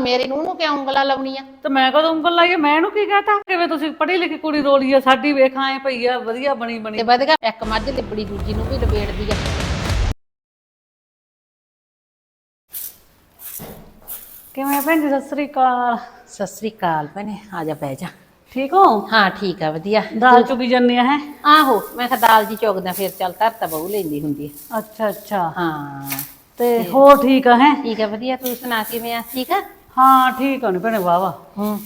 ਮੇਰੇ ਨੂੰ ਨੂੰ ਕਿਉਂ ਉਂਗਲਾਂ ਲਾਉਣੀ ਆ? ਤੇ ਮੈਂ ਕਦੋਂ ਉਂਗਲ ਲਾਈ? ਮੈਂ ਇਹਨੂੰ ਕੀ ਕਹਤਾ? ਕਿਵੇਂ ਤੁਸੀਂ ਪੜ੍ਹੀ ਲਿਖੀ ਕੁੜੀ ਰੋਲੀ ਆ? ਸਾਡੀ ਵੇਖ ਆਏ ਪਈ ਆ ਵਧੀਆ ਬਣੀ ਬਣੀ। ਤੇ ਵਧਗਾ ਇੱਕ ਮੱਝ ਲਿਬੜੀ ਦੂਜੀ ਨੂੰ ਵੀ ਲਬੇੜਦੀ ਆ। ਕਿਵੇਂ ਭੈਣ ਜੀ? ਸਤਿ ਸ੍ਰੀ ਅਕਾਲ। ਸਤਿ ਸ੍ਰੀ ਅਕਾਲ ਭੈਣੇ ਆ ਜਾ ਬਹਿ ਜਾ। ਠੀਕ ਹੋ? ਹਾਂ ਠੀਕ ਆ ਵਧੀਆ। ਦਾਲ ਚੁਗੀ ਜੰਨੀ ਆ ਹੈ? ਆਹੋ ਮੈਂ ਕਿਹਾ ਦਾਲ ਜੀ ਚੋਗਦਾ ਫਿਰ ਚੱਲ ਧਰ ਤਾਂ ਬਹੁ ਲੈਂਦੀ ਹੁੰਦੀ ਆ। ਅੱਛਾ ਅੱਛਾ। ਹਾਂ। ਤੇ ਹੋਰ ਠੀਕ ਆ ਹੈ? ਠੀਕ ਆ ਵਧੀਆ ਤੂੰ ਸੁਣਾ ਕਿਵੇਂ ਆ? ਠੀਕ ਆ? ਹਾਂ ਠੀਕ ਆ ਨੀ ਭੈਣੇ ਵਾਵਾ ਹੂੰ।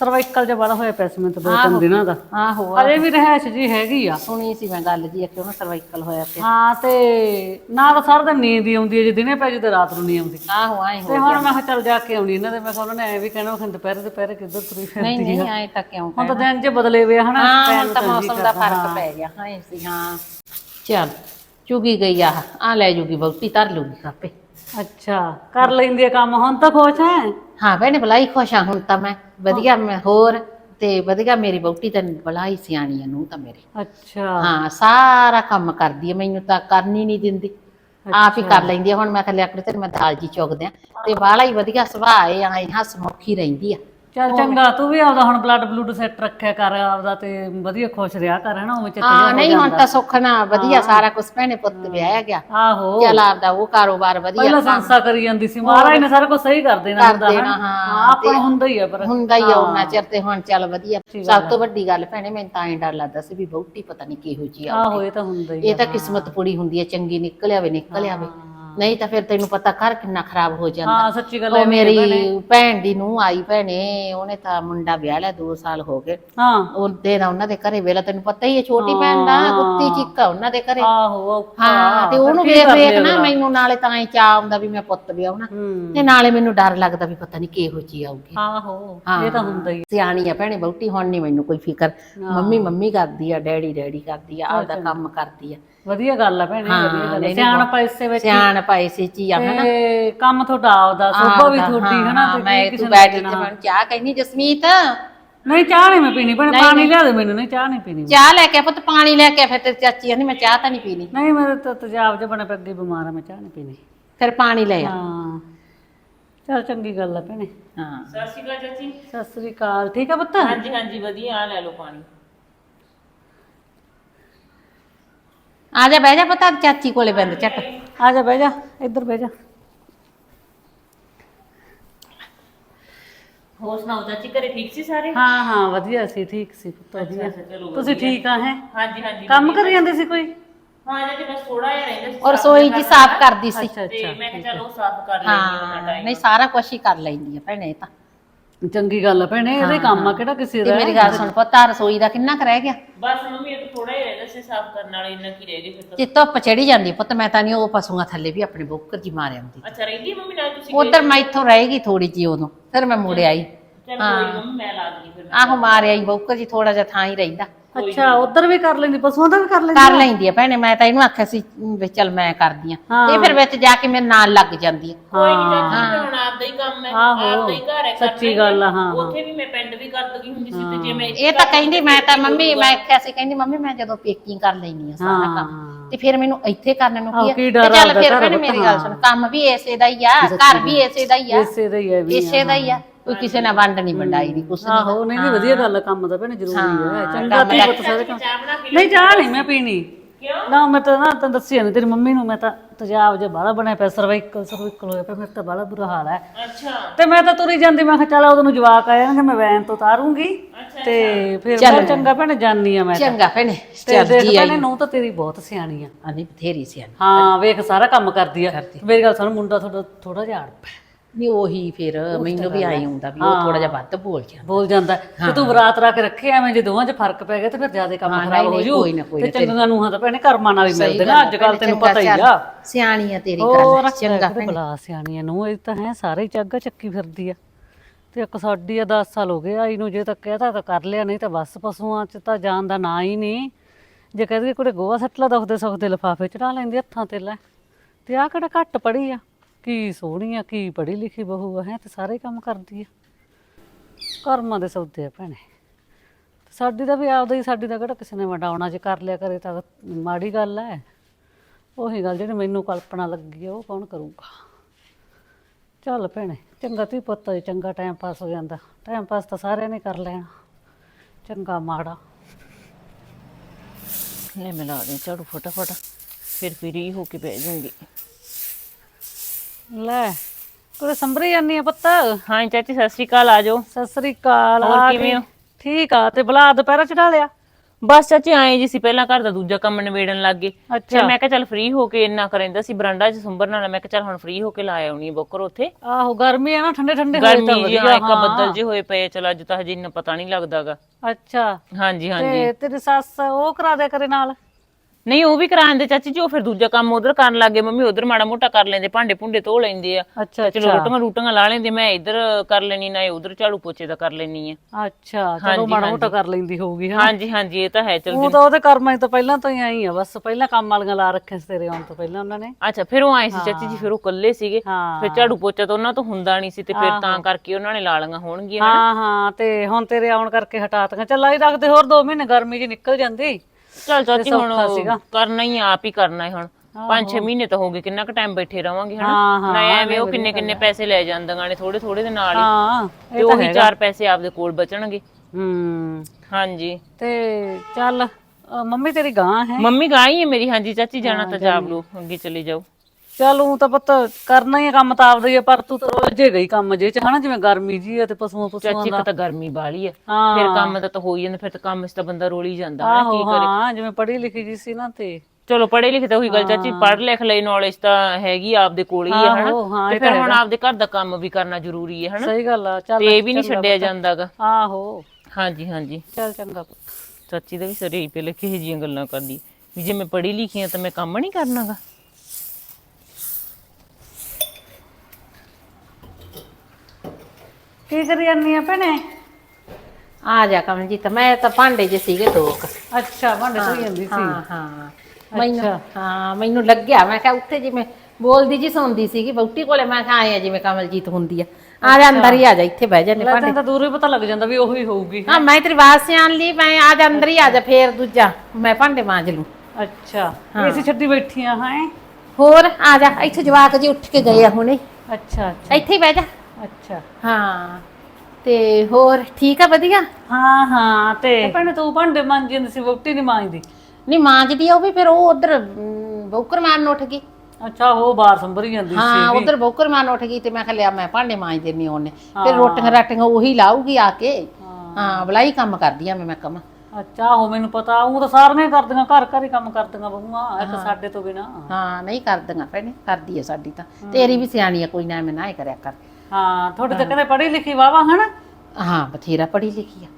ਸਰਵਾਈਕਲ ਜਿਹਾ ਬੜਾ ਹੋਇਆ ਪਿਆ ਸੀ ਮੈਨੂੰ ਤਾਂ ਦੋ ਤਿੰਨ ਦਿਨਾਂ ਦਾ। ਆਹੋ ਅਜੇ ਵੀ ਰਹਿਸ਼ ਜੀ ਹੈਗੀ ਆ। ਸੁਣੀ ਸੀ ਮੈਂ ਗੱਲ ਜੀ ਕਿ ਉਹਨਾਂ ਸਰਵਾਈਕਲ ਹੋਇਆ ਪਿਆ। ਹਾਂ ਤੇ ਨਾ ਤਾਂ ਸਾਰਾ ਦਿਨ ਨੀਂਦ ਹੀ ਆਉਂਦੀ ਹੈ ਜੇ ਦਿਨੇ ਪੈ ਜੇ ਤੇ ਰਾਤ ਨੂੰ ਨਹੀਂ ਆਉਂਦੀ। ਆਹੋ ਆਏ ਤੇ ਹੋ ਹੁਣ ਮੈਂ ਕਿਹਾ ਚੱਲ ਜਾ ਕੇ ਆਉਣੀ ਇਹਨਾਂ ਦੇ ਮੈਂ ਕਿਹਾ ਉਹਨਾਂ ਨੇ ਐ ਵੀ ਕਹਿਣਾ ਕਿ ਦੁਪਹਿਰੇ ਦੁਪਹਿਰੇ ਕਿੱਧਰ ਤੁਰੀ ਨਹੀਂ ਫਿਰਦੀ ਨਹੀਂ ਆਏ ਤਾਂ ਕਿਉਂ ਹੁਣ ਤਾਂ ਦਿਨ ਜੇ ਬਦਲੇ ਆ ਹਨਾ ਹੁਣ ਤਾਂ ਤਾਂ ਜੀ ਮੌਸਮ ਦਾ ਫ਼ਰਕ। ਪੈ ਗਿਆ। ਹਾਂ ਸੀ ਹਾਂ ਚੱਲ ਚੁਗੀ ਗਈ ਆ ਆ ਲੈ ਜੂਗੀ ਬਹੁਤੀ ਧਰ ਲੂਗੀ ਆਪੇ। ਅੱਛਾ ਕਰ ਲੈਂਦੀ ਆ ਕੰਮ ਹੁਣ ਤਾਂ ਖੁਸ਼ ਹੈ ਹਾਂ ਭੈਣੇ ਬਲਾਈ ਖੁਸ਼ ਆ ਹੁਣ ਤਾਂ ਮੈਂ ਵਧੀਆ ਮੈਂ ਹੋਰ ਤੇ ਵਧੀਆ ਮੇਰੀ ਬਹੁਤੀ ਤਾਂ ਬਲਾਈ ਸਿਆਣੀ ਆ ਨੂੰ ਤਾਂ ਮੇਰੀ। ਅੱਛਾ। ਹਾਂ ਸਾਰਾ ਕੰਮ ਕਰਦੀ ਆ ਮੈਨੂੰ ਤਾਂ ਕਰਨੀ ਨਹੀਂ ਦਿੰਦੀ। ਆਪ ਹੀ ਕਰ ਲੈਂਦੀ ਆ ਹੁਣ ਮੈਂ ਥੱਲੇ ਆਕੜੇ ਤੇ ਮੈਂ ਦਾਲ ਜੀ ਚੁਗਦਿਆਂ ਤੇ ਬਾਲਾ ਹੀ ਵਧੀਆ ਸੁਭਾਅ ਏ ਆਈ ਹੱਸਮੁਖੀ ਰਹਿੰਦੀ ਆ। ਚੱਲ ਚੰਗਾ ਤੂੰ ਵੀ ਆਪਦਾ ਹੁਣ ਬਲੱਡ ਬਲੂਡ ਸੈੱਟ ਰੱਖਿਆ ਕਰ ਆਪਦਾ ਤੇ ਵਧੀਆ ਖੁਸ਼ ਰਿਹਾ ਕਰ ਹਨਾ ਉਵੇਂ ਚਿੱਤ ਹਾਂ ਹੋ ਨਹੀਂ ਹੁਣ। ਤਾਂ ਸੁੱਖ ਨਾਲ ਵਧੀਆ ਸਾਰਾ ਕੁਝ ਭੈਣੇ ਪੁੱਤ ਵਿਆਹਿਆ ਗਿਆ। ਆਹੋ। ਚੱਲ ਆਪਦਾ ਉਹ ਕਾਰੋਬਾਰ ਵਧੀਆ ਪਹਿਲਾਂ ਸੰਸਾ ਕਰੀ ਜਾਂਦੀ ਸੀ ਮਹਾਰਾਜ ਨੇ ਸਾਰਾ ਕੁਝ ਸਹੀ ਕਰ ਦੇਣਾ ਹੁੰਦਾ। ਹਾਂ, ਆਪਾਂ ਨੂੰ ਹੁੰਦਾ ਹੀ ਆ ਪਰ। ਹੁੰਦਾ ਹੀ ਆ ਉਹਨਾਂ ਚਿਰ ਤੇ ਹੁਣ ਚੱਲ ਵਧੀਆ। ਸਭ ਤੋਂ ਵੱਡੀ ਗੱਲ ਭੈਣੇ ਮੈਨੂੰ ਤਾਂ ਐਂ ਡਰ ਲੱਗਦਾ ਸੀ ਵੀ ਬਹੁਤੀ ਪਤਾ ਨਹੀਂ ਕਿਹੋ ਜੀ ਆ ਆਹੋ ਇਹ ਤਾਂ ਹੁੰਦਾ ਹੀ ਇਹ ਤਾਂ ਕਿਸਮਤ ਪੁੜੀ ਹੁੰਦੀ ਹੈ ਚੰਗੀ ਨਿਕਲ ਆਵੇ ਨਿਕਲ ਆਵੇ। ਨਹੀਂ ਤਾਂ ਫਿਰ ਤੈਨੂੰ ਪਤਾ ਘਰ ਕਿੰਨਾ ਖਰਾਬ ਹੋ ਜਾਂਦਾ। ਹਾਂ ਸੱਚੀ ਗੱਲ ਉਹ ਮੇਰੀ ਭੈਣ ਦੀ ਨੂੰ ਆਈ ਭੈਣੇ ਉਹਨੇ ਤਾਂ ਮੁੰਡਾ ਵਿਆਹ ਲਿਆ 2 ਸਾਲ ਹੋ ਗਏ। ਹਾਂ। ਉਹਦੇ ਨਾਲ ਉਹਨਾਂ ਦੇ ਘਰੇ ਵੇਲਾ ਤੈਨੂੰ ਪਤਾ ਹੀ ਹੈ ਛੋਟੀ ਭੈਣ ਦਾ ਕੁੱਤੀ ਚੀਕਾ ਉਹਨਾਂ ਦੇ ਘਰੇ। ਆਹੋ। ਹਾਂ ਤੇ ਉਹਨੂੰ ਵੇਖ ਵੇਖ ਨਾ ਮੈਨੂੰ ਨਾਲੇ ਤਾਂ ਐ ਚਾਹ ਆਉਂਦਾ ਵੀ ਮੈਂ ਪੁੱਤ ਵਿਆਹਣਾ। ਤੇ ਨਾਲੇ ਮੈਨੂੰ ਡਰ ਲੱਗਦਾ ਵੀ ਪਤਾ ਨਹੀਂ ਕਿਹੋ ਜੀ ਆਊਗੀ। ਆਹੋ ਇਹ ਤਾਂ ਹੁੰਦਾ ਹੀ ਸਿਆਣੀ ਆ ਭੈਣੇ ਬਹੁਤੀ ਹੁਣ ਨਹੀਂ ਮੈਨੂੰ ਕੋਈ ਫਿਕਰ। ਮੰਮੀ ਮੰਮੀ ਕਰਦੀ ਆ ਡੈਡੀ ਡੈਡੀ ਕਰਦੀ ਆ ਆਪਦਾ ਕੰਮ ਕਰਦੀ ਆ। ਵਧੀਆ ਗੱਲ ਆ ਭੈਣੇ ਵਧੀਆ ਗੱਲ ਆ। ਨਹੀਂ, ਸਿਆਣ ਪੈਸੇ ਵਿੱਚ ਸਿਆਣ ਪਾਏ ਸੀ ਚੀ ਆ ਹਨਾ? ਤੇ ਕੰਮ ਤੁਹਾਡਾ ਆਪਦਾ ਸੋਭਾ ਵੀ ਤੁਹਾਡੀ ਹਨਾ? ਤੇ ਮੈਂ ਤੂੰ ਬੈਠੀ। ਤੇ ਮੈਨੂੰ ਚਾਹ ਕਹਿੰਦੀ ਜਸਮੀਤ। ਨਹੀਂ ਚਾਹ ਨਹੀਂ ਮੈਂ ਪੀਣੀ ਭੈਣੇ ਪਾਣੀ ਲਿਆ ਦੇ ਮੈਨੂੰ ਨਹੀਂ ਚਾਹ ਨਹੀਂ ਪੀਣੀ ਚਾਹ ਲੈ ਕੇ ਆ ਪੁੱਤ ਪਾਣੀ ਲੈ ਕੇ ਆ, ਫਿਰ ਤੇ ਚਾਚੀ ਕਹਿੰਦੀ ਮੈਂ ਚਾਹ ਤਾਂ ਨਹੀਂ ਪੀਣੀ। ਨਹੀਂ ਮੇਰੇ ਤਾਂ ਤੇਜ਼ਾਬ ਜਿਹਾ ਬਣੇ ਪੱਗੇ ਬਿਮਾਰ ਆ ਮੈਂ ਚਾਹ ਨਹੀਂ ਪੀਣੀ। ਫਿਰ ਪਾਣੀ ਲੈ ਆ। ਹਾਂ। ਚਲ ਚੰਗੀ ਗੱਲ ਆ ਭੈਣੇ। ਹਾਂ। ਸਤਿ ਸ਼੍ਰੀ ਅਕਾਲ ਚਾਚੀ। ਸਤਿ ਸ੍ਰੀ ਅਕਾਲ ਠੀਕ ਆ ਪੁੱਤ? ਹਾਂਜੀ ਹਾਂਜੀ ਵਧੀਆ ਆ ਲੈ ਲਓ ਪਾਣੀ। ਆ ਜਾ ਬਹਿ ਜਾ ਪਤਾ ਚਾਚੀ ਕੋਲੇ ਬੰਦ ਚੱਟ ਆ ਜਾ ਬਹਿ ਜਾ ਇੱਧਰ ਬਹਿ ਜਾ। ਹੋਰ ਸੁਣਾਓ ਚਾਚੀ ਘਰੇ ਠੀਕ ਸੀ ਸਾਰੇ? ਹਾਂ ਹਾਂ ਵਧੀਆ ਸੀ ਠੀਕ ਸੀ ਪੁੱਤ ਵਧੀਆ। ਤੁਸੀਂ ਠੀਕ ਆ ਹੈ? ਹਾਂਜੀ ਹਾਂਜੀ ਕੰਮ ਕਰੀ ਜਾਂਦੇ ਸੀ ਕੋਈ? ਹਾਂ ਚਾਚੀ ਬਸ ਥੋੜਾ ਜਿਹਾ ਰਹਿੰਦਾ ਸੀ ਔਰ ਰਸੋਈ ਜੀ ਸਾਫ਼ ਕਰਦੀ ਸੀ। ਅੱਛਾ ਤੇ ਅੱਛਾ ਮੈਂ ਕਿਹਾ ਚਲੋ ਸਾਫ਼ ਕਰ ਲੈਂਦੀ ਹਾਂ ਨਹੀਂ ਸਾਰਾ ਕੁਝ ਹੀ ਕਰ ਲੈਂਦੀ ਆ ਭੈਣੇ ਇਹ ਤਾਂ। ਚੰਗੀ ਗੱਲ ਆ ਭੈਣੇ ਇਹਦੇ ਕੰਮ ਆ ਕਿਹੜਾ ਕਿਸੇ ਤੇ ਦਾ? ਮੇਰੀ ਗੱਲ ਸੁਣ ਪਤਾ ਰਸੋਈ ਦਾ ਕਿੰਨਾ ਕੁ ਰਹਿ ਗਿਆ? ਬਸ ਮੰਮੀ ਇਹ ਥੋੜਾ ਜਿਹਾ ਰਹਿੰਦਾ ਸੀ ਸਾਫ਼ ਕਰਨ ਵਾਲੇ ਇੰਨਾ ਕੀ ਰਹਿ ਗਏ ਫਿਰ ਤਾਂ। ਜੇ ਧੁੱਪ ਚੜੀ ਜਾਂਦੀ ਪੁੱਤ ਮੈਂ ਤਾਂ ਨਹੀਂ ਉਹ ਪਸ਼ੂਆਂ ਥੱਲੇ ਵੀ ਆਪਣੇ ਬੁੱਕਰ ਜੀ ਮਾਰ ਆਉਂਦੀ ਅੱਛਾ ਰਹਿੰਦੀ ਆ ਮੰਮੀ ਨਾਲ ਤੁਸੀਂ ਉਧਰ ਮੈਂ ਇੱਥੋਂ ਰਹੇਗੀ ਥੋੜੀ ਜੀ ਉਦੋਂ ਫਿਰ ਮੈਂ ਮੁੜ ਆਈ। ਚਲ ਕੋਈ ਨੀ ਮੰਮੀ ਮੈਂ ਲਾ ਦੂੰਗੀ ਫਿਰ। ਆਹੋ ਮਾਰ ਆਈ ਬੁੱਕਰ ਜੀ ਥੋੜਾ ਜਿਹਾ ਥਾਂ ਹੀ ਰਹਿੰਦਾ। ਅੱਛਾ ਉਧਰ ਵੀ ਕਰ ਲੈਂਦੀ ਪਸ਼ੂਆਂ ਦਾ ਵੀ ਕਰ ਲੈਂਦੀ ਕਰ ਲੈਂਦੀ ਆ ਭੈਣੇ ਮੈਂ ਤਾਂ ਇਹਨੂੰ ਆਖਿਆ ਸੀ ਵੀ ਚੱਲ ਮੈਂ ਕਰਦੀ ਆ। ਹਾਂ। ਇਹ ਫਿਰ ਵਿੱਚ ਜਾ ਕੇ ਮੇਰੇ ਨਾਲ ਲੱਗ ਜਾਂਦੀ ਆ। ਕੋਈ ਨਹੀਂ ਚਾਚੀ ਹੁਣ ਆਪਦਾ ਹੀ ਕੰਮ ਹੈ ਆਹੋ। ਆਪਦਾ ਹੀ ਘਰ ਹੈ ਸੱਚੀ ਗੱਲ ਆ, ਹਾਂ, ਉੱਥੇ ਵੀ ਮੈਂ ਪਿੰਡ ਵੀ ਕਰ ਦੂਗੀ ਹੁੰਦੀ ਸੀ ਤੇ ਜੇ ਮੈਂ ਇਹ ਤਾਂ ਕਹਿੰਦੀ ਮੈਂ ਤਾਂ ਮੰਮੀ ਮੈਂ ਆਖਿਆ ਸੀ ਕਹਿੰਦੀ ਮੰਮੀ ਮੈਂ ਜਦੋਂ ਪੇਕਿੰਗ ਕਰ ਲੈਣੀ ਆ ਸਾਰਾ ਹਾਂ। ਕੰਮ ਤੇ ਫਿਰ ਮੈਨੂੰ ਇੱਥੇ ਕਰਨ ਨੂੰ ਆਹੋ, ਕੀ ਕੀ ਆ ਡਰ ਚੱਲ ਫਿਰ ਘਰ ਭੈਣੇ ਮੇਰੀ ਗੱਲ ਸੁਣ ਕੰਮ ਵੀ ਐਸੇ ਦਾ ਹੀ ਆ ਘਰ ਵੀ ਐਸੇ ਦਾ ਹੀ ਆ। ਇਸੇ ਦਾ ਹੀ ਹੈ ਵੀ ਇਸੇ ਦਾ ਹੀ ਆ। ਕੋਈ ਕਿਸੇ ਨਾਲ ਵੰਡ ਨਹੀਂ ਵੰਡਾਈ ਦੀ ਕੁਛ ਨਹੀਂ ਆਹੋ ਨਹੀਂ ਨਹੀਂ ਵਧੀਆ ਗੱਲ ਆ ਕੰਮ ਦਾ ਭੈਣੇ ਜ਼ਰੂਰੀ ਹੈ ਚੰਗਾ ਤੀ ਪੁੱਤ ਸਾਰੇ ਕੰਮ। ਨਹੀਂ ਚਾਹ ਨਹੀਂ ਮੈਂ ਪੀਣੀ। ਕਿਉਂ? ਨਾ ਮੈਂ ਤਾਂ ਨਾ ਤੈਨੂੰ ਦੱਸਿਆ ਨਹੀਂ ਤੇਰੀ ਮੰਮੀ ਨੂੰ ਮੈਂ ਤਾਂ ਤੇਜ਼ਾਬ ਜਿਹਾ ਬਾਹਲਾ ਬਣਿਆ ਪਿਆ ਸਰਵਾਈਕਲ ਸਰਵਾਈਕਲ ਹੋਇਆ ਪਿਆ ਮੇਰੇ ਤਾਂ ਬਾਹਲਾ ਬੁਰਾ ਹਾਲ ਹੈ ਅੱਛਾ। ਤੇ ਮੈਂ ਤਾਂ ਤੁਰੀ ਜਾਂਦੀ ਮੈਂ ਕਿਹਾ ਚੱਲ ਉਹਨੂੰ ਜਵਾਕ ਆਇਆ ਨਾ ਮੈਂ ਵੈਨ ਤੋਂ ਉਤਾਰੂੰਗੀ ਤੇ ਫਿਰ ਮੈਂ ਚੰਗਾ ਭੈਣੇ ਜਾਨੀ ਆ ਮੈਂ। ਚੰਗਾ ਭੈਣੇ ਤੇ ਚੱਲ ਦੇਖ ਜੀ ਆਈ। ਭੈਣੇ ਨੂੰ ਤਾਂ ਤੇਰੀ ਬਹੁਤ ਸਿਆਣੀ ਆ। ਆਨੀ ਬਥੇਰੀ ਸੀ ਹਾਂ ਵੇਖ ਸਾਰਾ ਕੰਮ ਕਰਦੀ ਆ। ਮੇਰੀ ਗੱਲ ਸੁਣ ਮੁੰਡਾ ਥੋੜਾ ਥੋੜਾ ਜਿਹਾ ਅੜਪ ਨਹੀਂ ਉਹੀ ਫਿਰ ਮੈਨੂੰ ਵੀ ਆਈ ਹੁੰਦਾ ਵੀ ਉਹ ਥੋੜਾ ਜਿਹਾ ਵੱਧ ਬੋਲ ਜਾਂਦਾ। ਬੋਲ ਜਾਂਦਾ। ਤੇ ਤੂੰ ਬਰਾਤ ਰਾ ਕੇ ਰੱਖੇ ਐਵੇਂ ਜੇ ਦੋਵਾਂ 'ਚ ਫ਼ਰਕ ਪੈ ਗਿਆ ਤੇ ਫਿਰ ਜ਼ਿਆਦਾ ਕੰਮ ਖਰਾਬ ਹੋ ਜੂ ਤੇ ਚੰਗੀਆਂ ਨੂੰਹਾਂ ਤਾਂ ਭੈਣੇ ਕਰਮਾਂ ਨਾਲ ਹੀ ਮਿਲਦੇ ਨਾ ਅੱਜ ਕੱਲ ਤੈਨੂੰ ਪਤਾ ਹੀ ਆ। ਸਿਆਣੀ ਆ ਤੇਰੀ ਗੱਲ ਚੰਗਾ ਬਲਾ ਸਿਆਣੀਆਂ ਨੂੰ ਇਹ ਤਾਂ ਹੈ ਸਾਰੇ ਚੱਗਾ ਚੱਕੀ ਫਿਰਦੀ ਆ। ਤੇ ਇੱਕ ਸਾਡੀ ਆ 10 ਸਾਲ ਹੋ ਗਏ ਆਈ ਨੂੰ ਜੇ ਤਾਂ ਕਹਿਤਾ ਤਾਂ ਕਰ ਲਿਆ ਨਹੀਂ ਤਾਂ ਬਸ ਪਸ਼ੂਆਂ 'ਚ ਤਾਂ ਜਾਣ ਦਾ ਨਾਂ ਹੀ ਨਹੀਂ। ਜੇ ਕਹਦੇ ਕੁੜੇ ਗੋਆ ਸੱਟਲਾ ਦੁਖਦੇ ਸੁਖਦੇ ਲਿਫਾਫੇ ਚੜਾ ਲੈਂਦੀ ਹੱਥਾਂ ਤੇ ਲੈ। ਤੇ ਆ ਕਿਹੜਾ ਘੱਟ ਪੜੀ ਆ। ਕੀ ਸੋਹਣੀ ਆ ਕੀ ਪੜ੍ਹੀ ਲਿਖੀ ਬਹੂ ਆ ਹੈ ਤੇ ਸਾਰੇ ਕੰਮ ਕਰਦੀ ਆ। ਕਰਮਾਂ ਦੇ ਸੌਦੇ ਆ ਭੈਣੇ। ਸਾਡੀ ਦਾ ਵੀ ਆਪਦਾ ਹੀ ਸਾਡੀ ਦਾ ਕਿਹੜਾ ਕਿਸੇ ਨੇ ਵਡਾਉਣਾ ਜੇ ਕਰ ਲਿਆ ਕਰੇ ਤਾਂ ਮਾੜੀ ਗੱਲ ਹੈ ਉਹੀ ਗੱਲ ਜਿਹੜੀ ਮੈਨੂੰ ਕਲਪਨਾ ਲੱਗੀ ਆ ਉਹ ਕੌਣ ਕਰੂਗਾ? ਚੱਲ ਭੈਣੇ ਚੰਗਾ ਤੀ ਪੁੱਤ ਹੋਏ, ਚੰਗਾ ਟਾਈਮ ਪਾਸ ਹੋ ਜਾਂਦਾ। ਟਾਈਮ ਪਾਸ ਤਾਂ ਸਾਰਿਆਂ ਨੇ ਕਰ ਲੈਣਾ। ਚੰਗਾ ਮਾੜਾ। ਲੈ ਮਿਲਾ ਦੇ ਝਾੜੂ ਫਟਾਫਟ। ਫਿਰ ਫਰੀ ਹੋ ਕੇ ਬਹਿ ਜਾਏਗੀ ਲੈ ਕੁੜੇ ਸੰਭਰੀ ਜਾਂਦੀ ਆ ਪੁੱਤ ਹਾਂ ਚਾਚੀ ਸਤਿ ਸ਼੍ਰੀ ਅਕਾਲ ਆ ਜਾਓ ਸਤਿ ਸ੍ਰੀ ਅਕਾਲ ਹੋਰ ਆ ਕਿਵੇਂ ਗਈ। ਹੋ? ਠੀਕ ਆ ਤੇ ਬਲਾ ਦੁਪਹਿਰਾ ਚੜਾ ਲਿਆ ਬਸ ਚਾਚੀ ਆਏ ਜੀ ਸੀ ਪਹਿਲਾਂ ਘਰ ਦਾ ਦੂਜਾ ਕੰਮ ਨਿਬੇੜਨ ਲੱਗ ਗਏ ਅੱਛਾ। ਫਿਰ ਮੈਂ ਕਿਹਾ ਚੱਲ ਫ੍ਰੀ ਹੋ ਕੇ ਇੰਨਾ ਕਰੈਂਦਾ ਸੀ ਬਰਾਂਡਾ 'ਚ ਸੁੰਬਰ ਨਾਲ ਮੈਂ ਕਿਹਾ ਚੱਲ ਹੁਣ ਫ੍ਰੀ ਹੋ ਕੇ ਲਾ ਆਉਣੀ ਬੋਕਰ ਉੱਥੇ ਆਹੋ ਗਰਮੀ ਆ ਨਾ ਠੰਡੇ ਠੰਡੇ ਹੋਏ ਤਾਂ ਗਰਮੀ ਜੀ ਵਧੀਆ ਇੱਕ ਹਾਂ। ਬੱਦਲ ਜੇ ਹੋਏ ਪਏ ਚਲ ਅੱਜ ਤਾਂ ਹਜੇ ਇੰਨਾ ਪਤਾ ਨਹੀਂ ਲੱਗਦਾਗਾ ਅੱਛਾ ਹਾਂਜੀ ਹਾਂਜੀ ਤੇ ਤੇਰੀ ਸੱਸ ਉਹ ਕਰਾ ਦਿਆ ਕਰੇ ਨਾਲ ਨਹੀਂ ਉਹ ਵੀ ਕਰਾਉਂਦੇ ਚਾਚੀ ਜੀ ਉਹ ਫਿਰ ਦੂਜਾ ਕੰਮ ਉਧਰ ਕਰਨ ਲੱਗੇ ਮੰਮੀ ਉਧਰ ਮਾੜਾ ਮੋਟਾ ਕਰ ਲੈਂਦੇ ਭਾਂਡੇ ਭੁੰਡੇ ਧੋ ਲੈਂਦੇ ਆ। ਅੱਛਾ ਚਲੋ ਰੋਟੀਆਂ ਰੂਟੀਆਂ ਲਾ ਲੈਂਦੇ ਮੈਂ ਇੱਧਰ ਕਰ ਲੈਣੀ ਨਾ ਉਧਰ ਝਾੜੂ ਪੋਚੇ ਦਾ ਕਰ ਲੈਣੀ ਆ। ਅੱਛਾ ਚਲੋ ਹਾਂਜੀ, ਮਾੜਾ ਮੋਟਾ ਹਾਂਜੀ। ਕਰ ਲੈਂਦੀ ਹੋਊਗੀ ਹਾਂ। ਹਾਂਜੀ ਹਾਂਜੀ ਇਹ ਤਾਂ ਹੈ ਚਲ ਉਹ ਤਾਂ ਉਹਦੇ ਕਰਮਾਂ 'ਚ ਤਾਂ ਪਹਿਲਾਂ ਤੋਂ ਹੀ ਆਈ ਆ ਬਸ ਪਹਿਲਾਂ ਕੰਮ ਵਾਲੀਆਂ ਲਾ ਰੱਖੇ ਸੀ ਤੇਰੇ ਆਉਣ ਤੋਂ ਪਹਿਲਾਂ ਉਹਨਾਂ ਨੇ। ਅੱਛਾ ਫਿਰ ਉਹ ਆਏ ਸੀ ਚਾਚੀ ਜੀ ਫਿਰ ਉਹ ਇਕੱਲੇ ਸੀਗੇ। ਹਾਂ। ਫਿਰ ਝਾੜੂ ਪੋਚਾ ਤਾਂ ਉਹਨਾਂ ਤੋਂ ਹੁੰਦਾ ਨਹੀਂ ਸੀ ਤੇ ਫਿਰ ਤਾਂ ਕਰਕੇ ਉਹਨਾਂ ਨੇ ਲਾ ਲਈਆਂ ਹੋਣਗੀਆਂ ਹਾਂ ਹਾਂ ਤੇ ਹੁਣ ਤੇਰੇ ਆਉਣ ਕਰਕੇ ਹਟਾਤੀਆਂ ਚੱਲ ਆਈ ਰੱਖਦੇ ਹੋਰ 2 ਮਹੀਨੇ ਗਰਮੀ 'ਚ ਨਿਕਲ ਜਾਂਦੀ। ਚਲ ਚਾਚੀ ਹੁਣ ਸੌਖਾ ਸੀਗਾ। ਕਰਨਾ ਹੀ ਆ, ਆਪ ਹੀ ਕਰਨਾ ਹੈ ਹੁਣ। 5-6 ਮਹੀਨੇ ਤਾਂ ਹੋ ਗਏ ਕਿੰਨਾ ਕੁ ਟਾਈਮ ਬੈਠੇ ਰਵਾਂਗੇ ਹਾਂ, ਨਾ ਐਵੇਂ ਉਹ ਕਿੰਨੇ ਕਿੰਨੇ ਪੈਸੇ ਲੈ ਜਾਂਦੀਆਂ ਨੇ ਥੋੜੇ ਥੋੜੇ ਦੇ ਨਾਲ ਹੀ। ਹਾਂ ਤੇ ਉਹੀ ਚਾਰ ਪੈਸੇ ਆਪਦੇ ਕੋਲ ਬਚਣਗੇ। ਹੂੰ। ਹਾਂਜੀ। ਤੇ ਚੱਲ ਅ, ਮੰਮੀ ਤੇਰੀ ਗਾਂ ਹੈ? ਮੰਮੀ ਗਾਈ ਹੈ ਮੇਰੀ ਹਾਂਜੀ ਚਾਚੀ ਜਾਣਾ ਤਾਂ ਜਾਬ ਲੋ ਅੱਗੇ ਚਲੇ ਜਾਓ। ਚੱਲ ਉਹ ਤਾਂ ਪੁੱਤ ਕਰਨਾ ਹੀ ਆ ਕੰਮ ਤਾਂ ਆਪਦਾ ਹੀ ਆ ਪਰ ਤੂੰ ਤਾਂ ਰੋਜੇ ਗਈ ਕੰਮ ਜੇ ਚ ਹਨਾ ਜਿਵੇਂ ਗਰਮੀ ਜੀ ਆ ਤੇ ਪਸ਼ੂਆਂ ਪਸ਼ੂਆਂ ਚਾਚੀ ਇੱਕ ਤਾਂ ਗਰਮੀ ਬਾਲੀ ਹੈ ਹਾਂ। ਫਿਰ ਕੰਮ ਦਾ ਤਾਂ ਹੋ ਹੀ ਜਾਂਦਾ ਫਿਰ ਤਾਂ ਕੰਮ 'ਚ ਤਾਂ ਬੰਦਾ ਰੋਲ ਹੀ ਜਾਂਦਾ ਹਨਾ ਆਹੋ ਹਾਂ ਜਿਵੇਂ ਪੜ੍ਹੀ ਲਿਖੀ ਜੀ ਸੀ ਨਾ ਤੇ ਚਲੋ ਪੜ੍ਹੇ ਲਿਖੇ ਤਾਂ ਉਹੀ ਗੱਲ ਚਾਚੀ ਪੜ੍ਹ ਲਿਖ ਲਈ ਨੌਲੇਜ ਤਾਂ ਹੈਗੀ ਆ ਆਪਦੇ ਕੋਲ ਹੀ ਹੈ ਹਨਾ ਹਾਂ, ਤੇ ਇਹ ਫਿਰ ਹੁਣ ਆਪਦੇ ਘਰ ਦਾ ਕੰਮ ਵੀ ਕਰਨਾ ਜ਼ਰੂਰੀ ਹੈ ਹਨਾ ਸਹੀ ਗੱਲ ਆ ਚੱਲ ਤੇ ਇਹ ਵੀ ਨਹੀਂ ਛੱਡਿਆ ਜਾਂਦਾਗਾ ਆਹੋ ਹਾਂਜੀ ਹਾਂਜੀ ਚੱਲ ਚੰਗਾ ਪੁੱਤ ਚਾਚੀ ਦਾ ਵੀ ਸਰੇ ਹੀ ਪਹਿਲੇ ਕਿਹੋ ਜੀਆਂ ਗੱਲਾਂ ਕਰਦੀ ਵੀ ਜੇ ਮੈਂ ਪੜ੍ਹੀ ਲਿਖੀ ਆ ਤਾਂ ਮੈਂ ਕੰਮ ਨਹੀਂ ਕਰਨਾਗਾ ਕੀ ਕਰੀ ਜਾਂਦੀ ਆ ਭੈਣੇ? ਆ ਜਾ ਕਮਲਜੀਤ ਮੈਂ ਤਾਂ ਭਾਂਡੇ ਜੇ ਸੀਗੇ ਦੋ ਕੁ। ਅੱਛਾ ਭਾਂਡੇ ਧੋਈ ਜਾਂਦੀ ਸੀ। ਹਾਂ ਹਾਂ। ਮੈਨੂੰ ਹਾਂ ਮੈਨੂੰ ਲੱਗਿਆ ਮੈਂ ਕਿਹਾ ਉੱਥੇ ਜਿਵੇਂ ਬੋਲਦੀ ਜੀ ਸੁਣਦੀ ਸੀਗੀ ਬੌਟੀ ਕੋਲੇ ਮੈਂ ਕਿਹਾ ਆਏ ਆ ਜਿਵੇਂ ਕਮਲਜੀਤ ਹੁੰਦੀ ਆ। ਆ ਜਾ ਅੰਦਰ ਹੀ ਆ ਜਾ ਇੱਥੇ ਬਹਿ ਜਾਂਦੇ ਲੈ ਭਾਂਡੇ। ਤਾਂ ਦੂਰੋਂ ਹੀ ਪਤਾ ਲੱਗ ਜਾਂਦਾ ਵੀ ਉਹੀ ਹੋਊਗੀ। ਹਾਂ ਮੈਂ ਤੇਰੀ ਆਵਾਜ਼ ਸਿਆਣ ਲਈ ਮੈਂ ਆ ਜਾ ਅੰਦਰ ਹੀ ਆ ਜਾ ਫੇਰ ਦੂਜਾ ਮੈਂ ਭਾਂਡੇ ਮਾਂਜ ਲੂੰ। ਅੱਛਾ ਏਸੀ ਛੱਡੀ ਬੈਠੀ ਆ ਹਾਂ? ਹੋਰ ਆ ਜਾ ਇੱਥੇ ਜਵਾਕ ਜੀ ਉੱਠ ਕੇ ਗਏ ਆ ਹੁਣੇ। ਅੱਛਾ ਅੱਛਾ। ਇੱਥੇ ਹੀ ਬਹਿ ਜਾ। ਅੱਛਾ। ਹਾਂ। ਤੇ ਹੋਰ ਠੀਕ ਆ ਵਧੀਆ? ਹਾਂ ਹਾਂ ਤੇ ਭੈਣੇ ਤੂੰ ਭਾਂਡੇ ਮਾਂਜੀ ਜਾਂਦੀ ਸੀ ਵੋਟੀ ਨਹੀਂ ਮਾਂਜਦੀ? ਨਹੀਂ ਮਾਂਜਦੀ ਆ ਉਹ ਵੀ ਫਿਰ ਉਹ ਉਧਰ ਬੌਕਰ ਮਾਰਨ ਉੱਠ ਗਈ। ਅੱਛਾ ਉਹ ਬਾਹਰ ਸੰਭਰੀ ਜਾਂਦੀ ਹਾਂ ਉਧਰ ਬੌਕਰ ਮਾਰਨ ਉੱਠ ਗਈ ਤੇ ਮੈਂ ਕਿਹਾ ਲਿਆ ਮੈਂ ਭਾਂਡੇ ਮਾਂਜ ਦੇਣੀ ਉਹਨੇ। ਫਿਰ ਰੋਟੀਆਂ ਰਾਟੀਆਂ ਉਹੀ ਲਾਊਗੀ ਆ ਕੇ। ਹਾਂ। ਬਲਾਈ ਕੰਮ ਕਰਦੀ ਆ ਮੈਂ ਮੈਂ ਕਮਾ ਅੱਛਾ ਉਹ ਮੈਨੂੰ ਪਤਾ ਉਹ ਤਾਂ ਸਾਰੀਆਂ ਹੀ ਕਰਦੀਆਂ ਘਰ ਘਰ ਹੀ ਕੰਮ ਕਰਦੀਆਂ ਬਹੂਆਂ ਇੱਕ ਸਾਡੇ ਤੋਂ ਬਿਨਾ। ਹਾਂ ਨਹੀਂ ਕਰਦੀਆਂ ਭੈਣੇ ਕਰਦੀ ਆ ਸਾਡੀ ਤਾਂ। ਤੇਰੀ ਵੀ ਸਿਆਣੀ ਆ ਕੋਈ ਨਾ ਮੈਂ ਨਾ ਹੀ ਕਰਿਆ ਕਰ। ਹਾਂ ਤੁਹਾਡੇ ਤਾਂ ਕਹਿੰਦੇ ਪੜ੍ਹੀ ਲਿਖੀ ਵਾਵਾ ਹਨਾ? ਹਾਂ ਬਥੇਰਾ ਪੜੀ ਲਿਖੀ ਆ।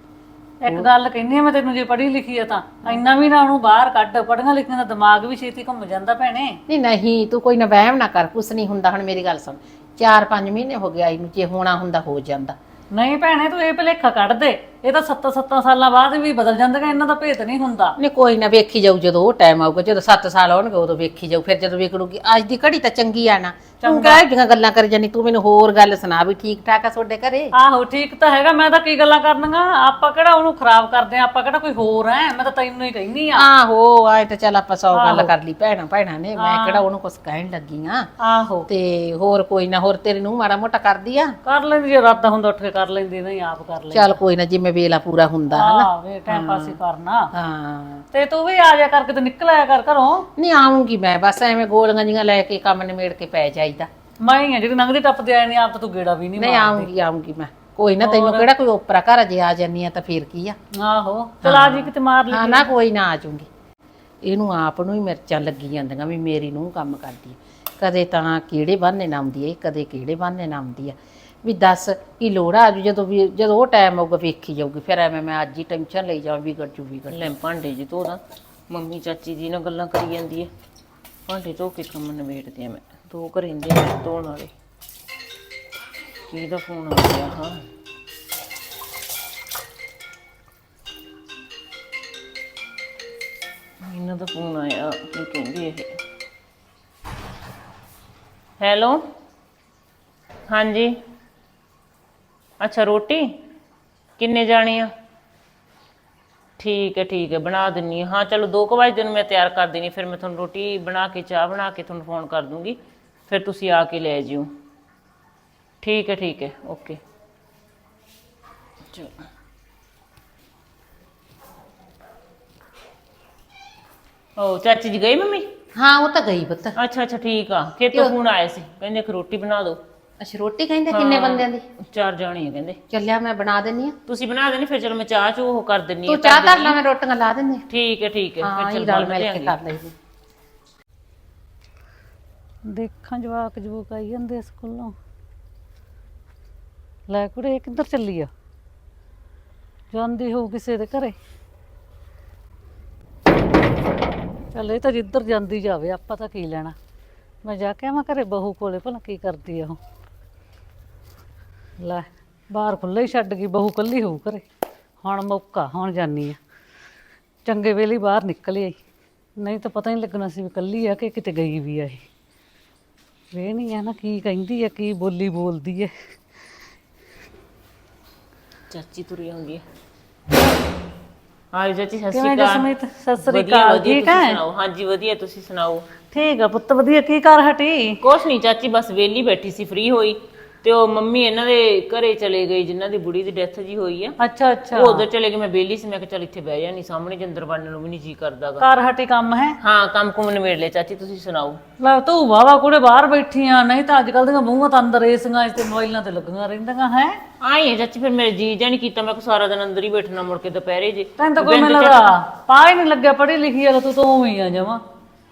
ਇੱਕ ਗੱਲ ਕਹਿੰਦੀ ਆ ਮੈਂ ਤੈਨੂੰ ਜੇ ਪੜ੍ਹੀ ਲਿਖੀ ਆ ਤਾਂ। ਇੰਨਾ ਵੀ ਨਾ ਉਹਨੂੰ ਬਾਹਰ ਕੱਢ ਪੜ੍ਹੀਆਂ ਲਿਖੀਆਂ ਦਾ ਦਿਮਾਗ ਵੀ ਛੇਤੀ ਘੁੰਮ ਜਾਂਦਾ ਭੈਣੇ। ਨਹੀਂ ਨਹੀਂ ਤੂੰ ਕੋਈ ਨਾ ਵਹਿਮ ਨਾ ਕਰ ਕੁਛ ਨਹੀਂ ਹੁੰਦਾ ਹੁਣ ਮੇਰੀ ਗੱਲ ਸੁਣ। 4-5 ਮਹੀਨੇ ਹੋ ਗਿਆ ਇਹਨੂੰ ਜੇ ਹੋਣਾ ਹੁੰਦਾ ਹੋ ਜਾਂਦਾ। ਨਹੀਂ ਭੈਣੇ ਤੂੰ ਇਹ ਭਲੇਖਾ ਕੱਢ ਦੇ। ਇਹ ਤਾਂ 7-7 ਸਾਲਾਂ ਬਾਅਦ ਵੀ ਬਦਲ ਜਾਂਦੀਆਂ ਇਹਨਾਂ ਦਾ ਭੇਤ ਨਹੀਂ ਹੁੰਦਾ। ਨਹੀਂ ਕੋਈ ਨਾ ਵੇਖੀ ਜਾਊ ਜਦੋਂ ਉਹ ਟਾਈਮ ਆਊਗਾ ਜਦੋਂ 7 ਸਾਲ ਹੋਣਗੇ ਉਦੋਂ ਵੇਖੀ ਜਾਊ ਫਿਰ ਜਦੋਂ ਵਿਗੜੂਗੀ ਅੱਜ ਦੀ ਘੜੀ ਤਾਂ ਚੰਗੀ ਆ ਨਾ। ਤੂੰ ਕਹਿ ਜਿਹੜੀਆਂ ਗੱਲਾਂ ਕਰੀ ਜਾਨੀ ਤੂੰ ਮੈਨੂੰ ਹੋਰ ਗੱਲ ਸੁਣਾ ਵੀ ਠੀਕ ਠਾਕ ਆ ਤੁਹਾਡੇ ਘਰੇ? ਆਹੋ ਠੀਕ ਤਾਂ ਹੈਗਾ ਮੈਂ ਤਾਂ ਕੀ ਗੱਲਾਂ ਕਰਨੀਆਂ? ਆਪਾਂ ਕਿਹੜਾ ਉਹਨੂੰ ਖਰਾਬ ਕਰਦੇ ਆ ਆਪਾਂ ਕਿਹੜਾ ਕੋਈ ਹੋਰ ਐ ਮੈਂ ਤਾਂ ਤੈਨੂੰ ਹੀ ਕਹਿੰਦੀ ਆ। ਆਹੋ ਆਏ ਤਾਂ ਚੱਲ ਆਪਾਂ ਸੌ ਗੱਲ ਕਰ ਲਈ ਭੈਣਾ ਭੈਣਾ ਨੇ ਮੈਂ ਕਿਹੜਾ ਉਹਨੂੰ ਕੁਛ ਕਹਿਣ ਲੱਗੀ ਆ। ਆਹੋ। ਤੇ ਹੋਰ ਕੋਈ ਨਾ ਹੋਰ ਤੇਰੇ ਨੂੰ ਮਾੜਾ ਮੋਟਾ ਕਰਦੀ ਆ? ਕਰ ਲੈਂਦੀ ਜੇ ਰਾਤ ਹੁੰਦਾ ਉੱਠ ਕੇ ਕਰ ਲੈਂਦੀ ਨਹੀਂ ਆਪ ਕਰ ਲੈਂਦੀ ਚੱਲ ਕੋਈ ਨਾ ਜਿਵੇਂ ਵੇਲਾ ਪੂਰਾ ਹੁੰਦਾ ਆਹ ਵੇ ਟਾਈਮ ਪਾਸ ਹੀ ਕਰਨਾ। ਹਾਂ। ਤੇ ਤੂੰ ਵੀ ਆ ਜਾ ਕਰਕੇ ਤੇ ਨਿਕਲ ਆਇਆ ਕਰ ਘਰੋਂ। ਨਹੀਂ ਆਉਂਗੀ ਮੈਂ ਬਸ ਐਵੇਂ ਗੋਲੀਆਂ ਜੀਆਂ ਲੈ ਕੇ ਕੰਮ ਨਿਮੇੜ ਕੇ ਪੈ ਜਾਈਦਾ। ਮੈਂ ਹੀ ਆ ਜਿਹੜੀ ਨੰਗਦੀ ਟੱਪਦੇ ਆਏ ਨੇ ਆਪ ਤਾਂ ਤੂੰ ਗੇੜਾ ਵੀ ਨਹੀਂ ਨਹੀਂ ਆਉਂਗੀ ਆਉਂਗੀ ਮੈਂ। ਕੋਈ ਨਾ ਤੈਨੂੰ ਕਿਹੜਾ ਕੋਈ ਓਪਰਾ ਘਰ ਜੇ ਆ ਜਾਨੀ ਆ ਤਾਂ ਫੇਰ ਕੀ ਆ? ਆਹੋ ਚਲ ਆ ਜੀ ਕਿਤੇ ਮਾਰ ਲਈ ਹਾਂ ਨਾ ਕੋਈ ਨਾ ਆ ਜਾਊਂਗੀ। ਇਹਨੂੰ ਆਪ ਨੂੰ ਹੀ ਮਿਰਚਾਂ ਲੱਗੀ ਜਾਂਦੀਆਂ ਵੀ ਮੇਰੀ ਨੂੰ ਕੰਮ ਕਰਦੀ ਹੈ ਕਦੇ ਤਾਂ ਕਿਹੜੇ ਬਹਾਨੇ ਨਾ ਆਉਂਦੀ ਹੈ ਕਦੇ ਕਿਹੜੇ ਬਹਾਨੇ ਨਾ ਆਉਂਦੀ ਆ। ਵੀ ਦੱਸ ਕੀ ਲੋੜ ਆ, ਅੱਜ ਜਦੋਂ ਵੀ ਜਦੋਂ ਉਹ ਟਾਈਮ ਆਊਗਾ ਵੇਖੀ ਜਾਊਗੀ, ਫਿਰ ਐਵੇਂ ਮੈਂ ਅੱਜ ਹੀ ਟੈਨਸ਼ਨ ਲਈ ਜਾਵਾਂ, ਵਿਗੜ ਜੂ, ਵਿਗੜ ਲੈ ਭਾਂਡੇ ਜੀ ਧੋਦਾ ਮੰਮੀ ਚਾਚੀ ਜੀ ਨਾਲ ਗੱਲਾਂ ਕਰੀ ਜਾਂਦੀ ਹੈ ਭਾਂਡੇ ਧੋ ਕੇ ਕੰਮ ਨਿਬੇੜਦੇ ਆ ਮੈਂ। ਦੋ ਘਰਿੰਦੇ ਆ ਧੋਣ ਵਾਲੇ। ਕਿਹਦਾ ਫੋਨ ਆ ਗਿਆ, ਹਾਂ। ਇਹਨਾਂ ਦਾ ਫੋਨ ਆਇਆ, ਕੀ ਕਹਿੰਦੀ ਇਹ? ਹੈਲੋ ਹਾਂਜੀ। ਅੱਛਾ ਰੋਟੀ? ਕਿੰਨੇ ਜਾਣੇ ਆ? ਠੀਕ ਹੈ ਠੀਕ ਹੈ ਬਣਾ ਦਿੰਨੀ ਹਾਂ। ਚਲੋ 2 ਵਜੇ ਨੂੰ ਮੈਂ ਤਿਆਰ ਕਰ ਦੇਣੀ ਫਿਰ ਮੈਂ ਤੁਹਾਨੂੰ ਰੋਟੀ ਬਣਾ ਕੇ ਚਾਹ ਬਣਾ ਕੇ ਤੁਹਾਨੂੰ ਫੋਨ ਕਰ ਦੂੰਗੀ। ਫਿਰ ਤੁਸੀਂ ਆ ਕੇ ਲੈ ਜਿਓ। ਠੀਕ ਹੈ ਠੀਕ ਹੈ ਓਕੇ। ਚਲੋ। ਓ ਚਾਚੀ ਜੀ ਗਈ ਮੰਮੀ? ਹਾਂ ਉਹ ਤਾਂ ਗਈ ਪੁੱਤ। ਅੱਛਾ ਅੱਛਾ ਠੀਕ ਆ। ਖੇਤੋਂ ਫੋਨ ਆਇਆ ਸੀ। ਕਹਿੰਦੇ ਕਿ ਰੋਟੀ ਬਣਾ ਦਿਓ। ਅੱਛਾ ਰੋਟੀ ਕਹਿੰਦੇ ਕਿੰਨੇ ਬੰਦਿਆਂ ਦੀ? ਚਾਰ ਜਾਣੀ ਆ ਕਹਿੰਦੇ। ਚੱਲਿਆ ਮੈਂ ਬਣਾ ਦਿੰਨੀ ਆ। ਤੁਸੀਂ ਬਣਾ ਦੇਣੀ ਫਿਰ ਚਲੋ ਮੈਂ ਚਾਹ ਚੂ ਉਹ ਕਰ ਦਿੰਨੀ ਤੂੰ ਆ ਚਾਹ ਧਰ ਲੈ ਮੈਂ ਰੋਟੀਆਂ ਲਾ ਦਿੰਨੀ ਆ। ਠੀਕ ਹੈ ਠੀਕ ਹੈ ਹਾਂ ਫਿਰ ਇਹ ਚਲ ਰਲ ਮਿਲ ਕੇ ਕਰ ਲਈਦੀ ਦੇਖਾਂ ਜਵਾਕ ਜਵੂਕ ਆਈ ਜਾਂਦੇ ਆ ਸਕੂਲੋਂ। ਲੈ ਕੁੜੇ ਇਹ ਕਿੱਧਰ ਚੱਲੀ ਆ? ਜਾਂਦੀ ਹੋਊ ਕਿਸੇ ਦੇ ਘਰੇ। ਚੱਲ ਇਹ ਤਾਂ ਜਿੱਧਰ ਜਾਂਦੀ ਜਾਵੇ ਆਪਾਂ ਤਾਂ ਕੀ ਲੈਣਾ? ਮੈਂ ਜਾ ਕੇ ਆਵਾਂ ਘਰੇ ਬਹੂ ਕੋਲੇ ਭਲਾ ਕੀ ਕਰਦੀ ਆ ਉਹ। ਲੈ ਬਾਹਰ ਖੁੱਲ੍ਹਾ ਹੀ ਛੱਡ ਗਈ ਬਹੂ ਕੱਲੀ ਹੋਊ ਘਰੇ। ਹੁਣ ਮੌਕਾ ਹੁਣ ਜਾਨੀ ਆ। ਚੰਗੇ ਵੇਲੇ ਹੀ ਬਾਹਰ ਨਿਕਲ ਆਈ। ਨਹੀਂ ਤਾਂ ਪਤਾ ਨਹੀਂ ਲੱਗਣਾ ਸੀ ਵੀ ਕੱਲੀ ਆ ਕਿ ਕਿਤੇ ਗਈ ਵੀ ਆ ਇਹ। ਵੇ ਨਹੀਂ ਆ ਨਾ ਕੀ ਕਹਿੰਦੀ ਆ ਕੀ ਬੋਲੀ ਬੋਲਦੀ ਹੈ ਚਾਚੀ ਤੁਰੀ ਆਉਂਦੀ ਹੈ ਹਾਂ ਚਾਚੀ ਸਤਿ ਕਿਵੇਂ ਅਕਾਲ। ਜਸਮੀਤ ਸਤਿ ਸ੍ਰੀ ਵਧੀਆ ਅਕਾਲ ਵਧੀਆ ਠੀਕ ਤੁਸੀਂ ਹੈ? ਸੁਣਾਓ? ਹਾਂਜੀ ਵਧੀਆ ਤੁਸੀਂ ਸੁਣਾਓ? ਠੀਕ ਆ ਪੁੱਤ ਵਧੀਆ ਕੀ ਕਰ ਹਟੀ? ਕੁਛ ਨਹੀਂ ਚਾਚੀ ਬਸ ਵਿਹਲੀ ਬੈਠੀ ਸੀ ਫ੍ਰੀ ਹੋਈ। ਤੇ ਉਹ ਮੰਮੀ ਇਹਨਾਂ ਦੇ ਘਰੇ ਚਲੇ ਗਈ ਜਿਨ੍ਹਾਂ ਦੀ ਬੁੜੀ ਦੀ ਡੈਥ ਜੀ ਹੋਈ ਆ। ਅੱਛਾ ਅੱਛਾ। ਉਹ ਉਧਰ ਚਲੇ ਗਏ ਮੈਂ ਵਿਹਲੀ ਸੀ ਮੈਂ ਕਿਹਾ ਚੱਲ ਇੱਥੇ ਬਹਿ ਜਾਣੀ ਸਾਹਮਣੇ ਜੰਦਰ ਬਣਨ ਨੂੰ ਵੀ ਨਹੀਂ ਜੀ ਕਰਦਾਗਾ। ਕਰ ਹਟੀ ਕੰਮ ਹੈ? ਹਾਂ ਕੰਮ ਕੁਮ ਨਿਬੇੜ ਲਿਆ ਚਾਚੀ ਤੁਸੀਂ ਸੁਣਾਓ। ਲੈ ਤੂੰ ਵਾਵਾ ਕੁੜੇ ਬਾਹਰ ਬੈਠੀ ਆ ਨਹੀਂ ਤਾਂ ਅੱਜ ਕੱਲ ਦੀਆਂ ਮੂੰਹਾਂ ਤਾਂ ਅੰਦਰ ਏਸੀਆਂ ਤੇ ਮੋਬਾਈਲਾਂ ਤੇ ਲੱਗੀਆਂ ਰਹਿੰਦੀਆਂ ਹੈ? ਆਈ ਹੈ ਚਾਚੀ ਫਿਰ ਮੇਰੇ ਜੀ ਜਾਂ ਨਹੀਂ ਕੀਤਾ ਮੈਂ ਕੋ ਸਾਰਾ ਦਿਨ ਅੰਦਰ ਹੀ ਬੈਠਣਾ ਮੁੜ ਕੇ ਦੁਪਹਿਰੇ ਜੇ। ਤੈਨੂੰ ਤਾਂ ਕੋਈ ਮੈਨੂੰ ਲੱਗਾ ਪਾ ਹੀ ਨਹੀਂ ਲੱਗਿਆ ਪੜ੍ਹੀ ਲਿਖੀ ਆ ਤੂੰ ਤਾਂ ਉਵੇਂ ਹੀ ਆ ਜਮਾ।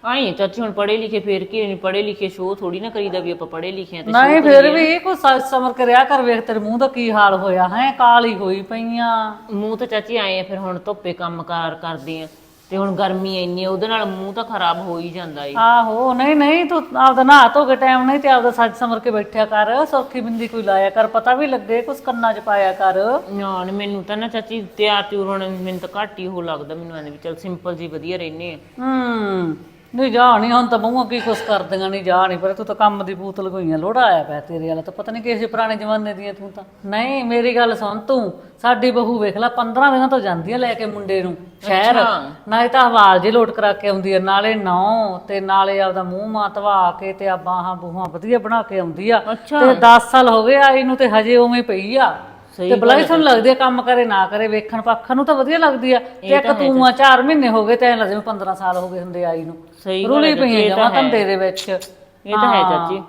ਆਈ ਚਾਚੀ ਹੁਣ ਪੜ੍ਹੇ ਲਿਖੇ ਫੇਰ ਕੀ ਨਹੀਂ ਪੜ੍ਹੇ ਲਿਖੇ ਸ਼ੋਅ ਥੋੜੀ ਨਾ ਕਰੀਦਾ ਵੀ ਆਪਾਂ ਪੜ੍ਹੇ ਲਿਖੇ ਆ ਤੇ ਨਹੀਂ ਫਿਰ ਵੀ ਕੋਈ ਸੱਚ ਸਮਰ ਕਰਿਆ ਕਰ ਵੇਖ ਤੇਰੇ ਮੂੰਹ ਦਾ ਕੀ ਹਾਲ ਹੋਇਆ ਹੈ ਕਾਲੀ ਹੋਈ ਪਈਆਂ। ਮੂੰਹ ਤਾਂ ਚਾਚੀ ਆਏ ਆ ਫਿਰ ਹੁਣ ਧੁੱਪੇ ਕੰਮਕਾਰ ਕਰਦੇ ਆ ਤੇ ਹੁਣ ਗਰਮੀ ਇੰਨੀ ਆ ਉਹਦੇ ਨਾਲ ਮੂੰਹ ਤਾਂ ਖਰਾਬ ਹੋ ਹੀ ਜਾਂਦਾ ਏ। ਆਹੋ ਨਹੀਂ ਨਹੀਂ ਤੂੰ ਆਪਦਾ ਨਹਾ ਧੋ ਕੇ ਟਾਈਮ ਨਹੀਂ ਤੇ ਆਪਦਾ ਸੱਜ ਸਮਰ ਕੇ ਬੈਠਿਆ ਕਰ ਸੌਖੀ ਬਿੰਦੀ ਕੋਈ ਲਾਇਆ ਕਰ ਪਤਾ ਵੀ ਲੱਗੇ ਕੁਛ ਕੰਨਾਂ 'ਚ ਪਾਇਆ ਕਰ। ਨਾ ਨੀ ਮੈਨੂੰ ਤਾਂ ਨਾ ਚਾਚੀ ਤਿਆਰ ਤਿਉਰ ਹੁਣ ਮੈਨੂੰ ਤਾਂ ਘੱਟ ਹੀ ਉਹ ਲੱਗਦਾ ਮੈਨੂੰ ਐਂ ਵੀ ਚਲ ਸਿੰਪਲ ਜੀ ਵਧੀਆ ਰਹਿੰਦੇ ਆ। ਹੂੰ। ਨਹੀਂ ਜਾ ਨਹੀਂ ਹੁਣ ਤਾਂ ਮੂੰਹਾਂ ਕੀ ਕੁਛ ਕਰਦੀਆਂ ਨਹੀਂ ਜਾ ਨਹੀਂ ਪਰ ਤੂੰ ਤਾਂ ਕੰਮ ਦੀ ਬੂਤ ਲਗੋਈਆਂ ਲੋੜਾ ਆਇਆ ਪਿਆ ਤੇਰੇ ਵਾਲਾ ਤਾਂ ਪਤਾ ਨਹੀਂ ਕਿਸ ਪੁਰਾਣੇ ਜ਼ਮਾਨੇ ਦੀਆਂ ਤੂੰ ਤਾਂ। ਨਹੀਂ ਮੇਰੀ ਗੱਲ ਸੁਣ ਤੂੰ ਸਾਡੀ ਬਹੂ ਵੇਖ ਲੈ 15 ਦਿਨਾਂ ਤੋਂ ਜਾਂਦੀ ਆ ਲੈ ਕੇ ਮੁੰਡੇ ਨੂੰ ਸ਼ਹਿਰ। ਨਾਲੇ ਤਾਂ ਹਵਾਲ ਜੇ ਲੋਟ ਕਰਾ ਕੇ ਆਉਂਦੀ ਆ ਨਾਲੇ ਨੌ ਤੇ ਨਾਲੇ ਆਪਦਾ ਮੂੰਹ ਮਾਂ ਧਵਾ ਕੇ ਤੇ ਆ ਬਾਹਾਂ ਬੂਹਾਂ ਵਧੀਆ ਬਣਾ ਕੇ ਆਉਂਦੀ ਆ। ਤੇ 10 ਸਾਲ ਹੋ ਗਏ ਆਈ ਨੂੰ ਤੇ ਹਜੇ ਉਵੇਂ ਪਈ ਆ। ਤੇ ਬਲਾਈ ਤੁਹਾਨੂੰ ਲੱਗਦੀ ਆ ਕੰਮ ਕਰੇ ਨਾ ਕਰੇ ਵੇਖਣ ਪੱਖਾਂ ਨੂੰ ਤਾਂ ਵਧੀਆ ਲੱਗਦੀ ਆ। ਤੇ ਇੱਕ ਤੂੰ ਆ 4 ਮਹੀਨੇ ਹੋ ਗਏ ਤੇ ਐਂ ਲੱਗਦਾ 15 ਸਾਲ ਹੋ ਗਏ ਹੁੰਦੇ ਆਈ ਨੂੰ। ਸਹੀ ਰੁਲੀ ਪਈ ਜਮਾ। ਧੰਦੇ ਦੇ ਵਿੱਚ। ਇਹ ਤਾਂ ਹੈ ਚਾਚੀ।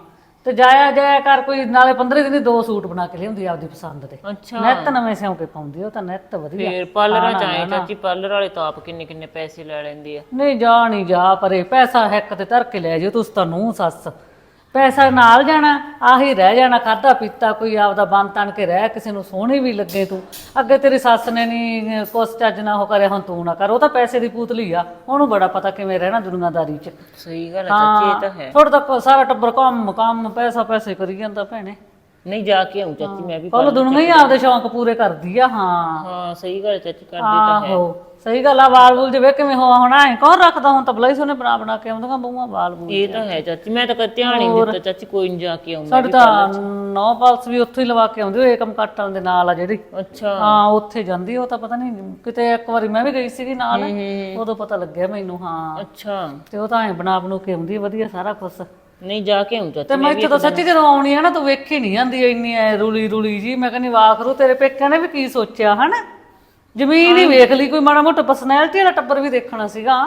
ਤੇ ਜਾਇਆ ਜਾਇਆ ਕਰ ਕੋਈ ਨਾਲੇ 15 ਦਿਨ ਦੇ ਦੋ ਸੂਟ ਬਣਾ ਕੇ ਲਿਆਉਂਦੀ ਆਪਦੀ ਪਸੰਦ ਦੇ। ਅੱਛਾ। ਨੈਤ ਨਵੇਂ ਸਿਉਂ ਕੇ ਪਾਉਂਦੀ ਉਹ ਤਾਂ ਨੈਤ ਵਧੀਆ। ਫੇਰ ਪਾਰਲਰਾਂ ਚ ਆਏ ਚਾਚੀ ਪਾਰਲਰ ਵਾਲੇ ਤਾਂ ਆਪ ਕਿੰਨੇ ਕਿੰਨੇ ਪੈਸੇ ਲੈ ਲੈਂਦੇ ਆ। ਨਹੀਂ ਜਾ ਨਹੀਂ ਜਾ ਪਰੇ। ਪੈਸਾ ਹੈਕ ਤੇ ਧਰ ਕੇ ਲੈ ਜਾਓ ਤੁਸੀਂ ਤਾਂ ਨੂੰ ਸੱਸ। ਪੈਸਾ ਨਾਲ ਜਾਣਾ ਆਹੀ ਰਹਿ ਜਾਣਾ ਖਾਦਾ ਪੀਤਾ ਕੋਈ ਆਪਦਾ ਬੰਨ ਤਣ ਕੇ ਰਹਿ ਕਿਸੇ ਨੂੰ ਸੋਹਣੀ ਵੀ ਲੱਗੇ ਤੂੰ। ਅੱਗੇ ਤੇਰੀ ਸੱਸ ਨੇ ਨਹੀਂ ਕੁਛ ਚੱਜ ਨਾ ਉਹ ਕਰਿਆ ਹੁਣ ਤੂੰ ਨਾ ਕਰ। ਉਹ ਤਾਂ ਪੈਸੇ ਦੀ ਪੂਤਲੀ ਆ ਉਹਨੂੰ ਬੜਾ ਪਤਾ ਕਿਵੇਂ ਰਹਿਣਾ ਦੁਨੀਆਦਾਰੀ 'ਚ। ਸਹੀ ਗੱਲ ਹੈ ਚਾਚੀ ਇਹ ਤਾਂ ਹੈ। ਥੋੜਾ ਤੱਕ ਸਾਰਾ ਟੱਬਰ ਕੰਮ ਕੰਮ ਪੈਸਾ ਪੈਸੇ ਕਰੀ ਜਾਂਦਾ ਭੈਣੇ। ਨਹੀਂ ਜਾ ਕੇ ਆਉਂ ਚਾਚੀ ਮੈਂ ਵੀ ਕੱਲ ਦੁਨੀਆ ਹੀ ਆਪਦੇ ਸ਼ੌਂਕ ਪੂਰੇ ਕਰਦੀ ਆ ਹਾਂ। ਹਾਂ ਸਹੀ ਗੱਲ ਹੈ ਚਾਚੀ ਕਰਦੇ ਤਾਂ ਹੈ। ਆਹੋ ਸਹੀ ਗੱਲ ਆ ਵਾਲ ਵੂਲ ਜਿਵੇਂ ਕਿਵੇਂ ਹੋਆ ਹੋਣਾ ਹੈ ਕੌਣ ਰੱਖਦਾ ਹੁਣ ਤਾਂ ਬਲਾਈ ਸੋਨੇ ਬਣਾ ਬਣਾ ਕੇ ਆਉਂਦੀਆਂ ਬਹੂਆਂ ਵਾਲ ਵੂਲ ਇਹ ਤਾਂ ਹੈ ਚਾਚੀ ਮੈਂ ਤਾਂ ਕਦੇ ਧਿਆਨ ਹੀ ਨਹੀਂ ਦਿੱਤਾ ਚਾਚੀ ਕੋਈ ਨਹੀਂ ਜਾ ਕੇ ਆਉਂਦਾ ਸਾਡੇ ਤਾਂ ਨੌ ਪਾਲਸ ਵੀ ਉੱਥੋਂ ਹੀ ਲਵਾ ਕੇ ਆਉਂਦੀ ਏਕਮ ਕੱਟਣ ਦੇ ਨਾਲ ਆ ਜਿਹੜੀ। ਅੱਛਾ। ਹਾਂ ਉੱਥੇ ਜਾਂਦੀ ਉਹ ਤਾਂ ਪਤਾ ਨਹੀਂ ਕਿਤੇ ਇੱਕ ਵਾਰੀ ਮੈਂ ਵੀ ਗਈ ਸੀਗੀ ਨਾਲ ਉਦੋਂ ਪਤਾ ਲੱਗਿਆ ਮੈਨੂੰ ਹਾਂ। ਅੱਛਾ। ਤੇ ਉਹ ਤਾਂ ਐ ਬਣਾ ਬਣੂ ਕੇ ਆਉਂਦੀ ਵਧੀਆ ਸਾਰਾ ਕੁਛ। ਨਹੀਂ ਜਾ ਕੇ ਆਉਂ ਚਾਚੀ ਤੇ ਮੈਂ ਇੱਥੇ ਤਾਂ ਸੱਚੀ ਜਦੋਂ ਆਉਣੀ ਆ ਨਾ ਤੂੰ ਵੇਖੀ ਨਹੀਂ ਜਾਂਦੀ ਇੰਨੀ ਐ ਰੁਲੀ ਰੁਲੀ ਜੀ। ਮੈਂ ਕਹਿੰਦੀ ਵਾਖਰੂ ਤੇਰੇ ਪੇਕਿਆਂ ਨੇ ਵੀ ਕੀ ਸੋਚਿਆ ਹਨਾ? ਜ਼ਮੀਨ ਹੀ ਵੇਖ ਲਈ ਕੋਈ ਮਾੜਾ ਮੋਟਾ ਪਰਸਨੈਲਿਟੀ ਵਾਲਾ ਟੱਬਰ ਵੀ ਦੇਖਣਾ ਸੀਗਾ।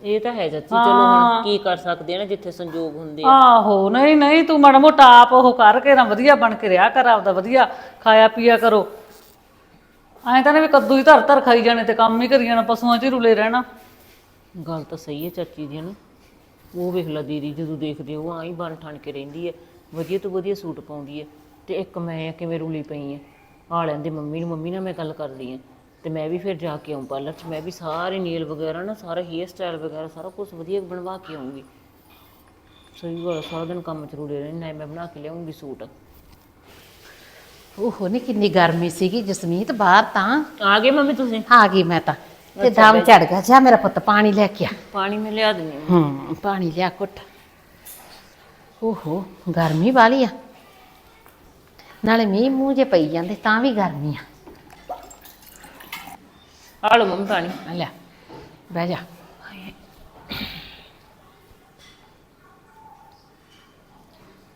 ਇਹ ਤਾਂ ਹੈ ਚਾਚੀ ਚਲੋ ਹੁਣ ਕੀ ਕਰ ਸਕਦੇ ਆ ਨਾ ਜਿੱਥੇ ਸੰਜੋਗ ਹੁੰਦੇ ਆ। ਆਹੋ ਨਹੀਂ ਨਹੀਂ ਤੂੰ ਮਾੜਾ ਮੋਟਾ ਆਪ ਉਹ ਕਰਕੇ ਨਾ ਵਧੀਆ ਬਣ ਕੇ ਰਿਹਾ ਕਰ ਆਪਦਾ ਵਧੀਆ ਖਾਇਆ ਪੀਆ ਕਰੋ। ਐਂ ਤਾਂ ਨੇ ਵੀ ਕੱਦੂ ਹੀ ਧਰ ਧਰ ਖਾਈ ਜਾਣੇ ਤੇ ਕੰਮ ਹੀ ਕਰੀ ਜਾਣਾ ਪਸ਼ੂਆਂ 'ਚ ਹੀ ਰੁਲੇ ਰਹਿਣਾ। ਗੱਲ ਤਾਂ ਸਹੀ ਹੈ ਚਾਚੀ ਦੀ ਨਾ ਉਹ ਵੇਖ ਲਾ ਦੀਦੀ ਜਦੋਂ ਦੇਖਦੇ ਉਹ ਆਈ ਬਣ ਠਣ ਕੇ ਰਹਿੰਦੀ ਹੈ ਵਧੀਆ ਤੋਂ ਵਧੀਆ ਸੂਟ ਪਾਉਂਦੀ ਹੈ ਤੇ ਇੱਕ ਮੈਂ ਆ ਕਿਵੇਂ ਰੁਲੀ ਪਈ ਹੈ ਆ ਲੈਂਦੇ ਮੰਮੀ ਨੂੰ ਮੰਮੀ ਨਾਲ ਮੈਂ ਗੱਲ ਕਰਦੀ ਹਾਂ ਤੇ ਮੈਂ ਵੀ ਫਿਰ ਜਾ ਕੇ ਆਉਂ ਪਾਰਲਰ 'ਚ। ਮੈਂ ਵੀ ਸਾਰੇ ਨੀਲ ਵਗੈਰਾ ਨਾ ਸਾਰਾ ਹੇਅਰ ਸਟਾਈਲ ਵਗੈਰਾ ਸਾਰਾ ਕੁਝ ਵਧੀਆ ਬਣਵਾ ਕੇ ਆਉਂਗੀ ਸਹੀ ਗੱਲ ਸਾਰਾ ਦਿਨ ਕੰਮ 'ਚ ਰੁਲੇ ਰਹਿਣਾ ਮੈਂ ਬਣਾ ਕੇ ਲਿਆਉਂਗੀ ਸੂਟ। ਓਹੋ ਨੀ ਕਿੰਨੀ ਗਰਮੀ ਸੀਗੀ ਜਸਮੀਤ ਬਾਹਰ ਤਾਂ। ਆ ਗਏ ਮੰਮੀ ਤੁਸੀਂ? ਆ ਗਈ ਮੈਂ ਤਾਂ। ਤੇ ਦਮ ਚੜ ਗਿਆ ਜਾ ਮੇਰਾ ਪੁੱਤ ਪਾਣੀ ਲੈ ਕੇ ਆ। ਪਾਣੀ ਮੈਂ ਲਿਆ ਦਿੰਦੀ ਹਾਂ। ਹੂੰ। ਪਾਣੀ ਲਿਆ ਕੁੱਟ ਓਹੋ ਗਰਮੀ ਵਾਲੀ ਆ। ਨਾਲੇ ਮੀਂਹ ਮੂੰਹ ਜੇ ਪਈ ਜਾਂਦੇ ਤਾਂ ਵੀ ਗਰਮੀ ਆ। ਆ ਲਓ ਮੰਮੀ ਪਾਣੀ। ਆ ਲੈ ਬਹਿ ਜਾ।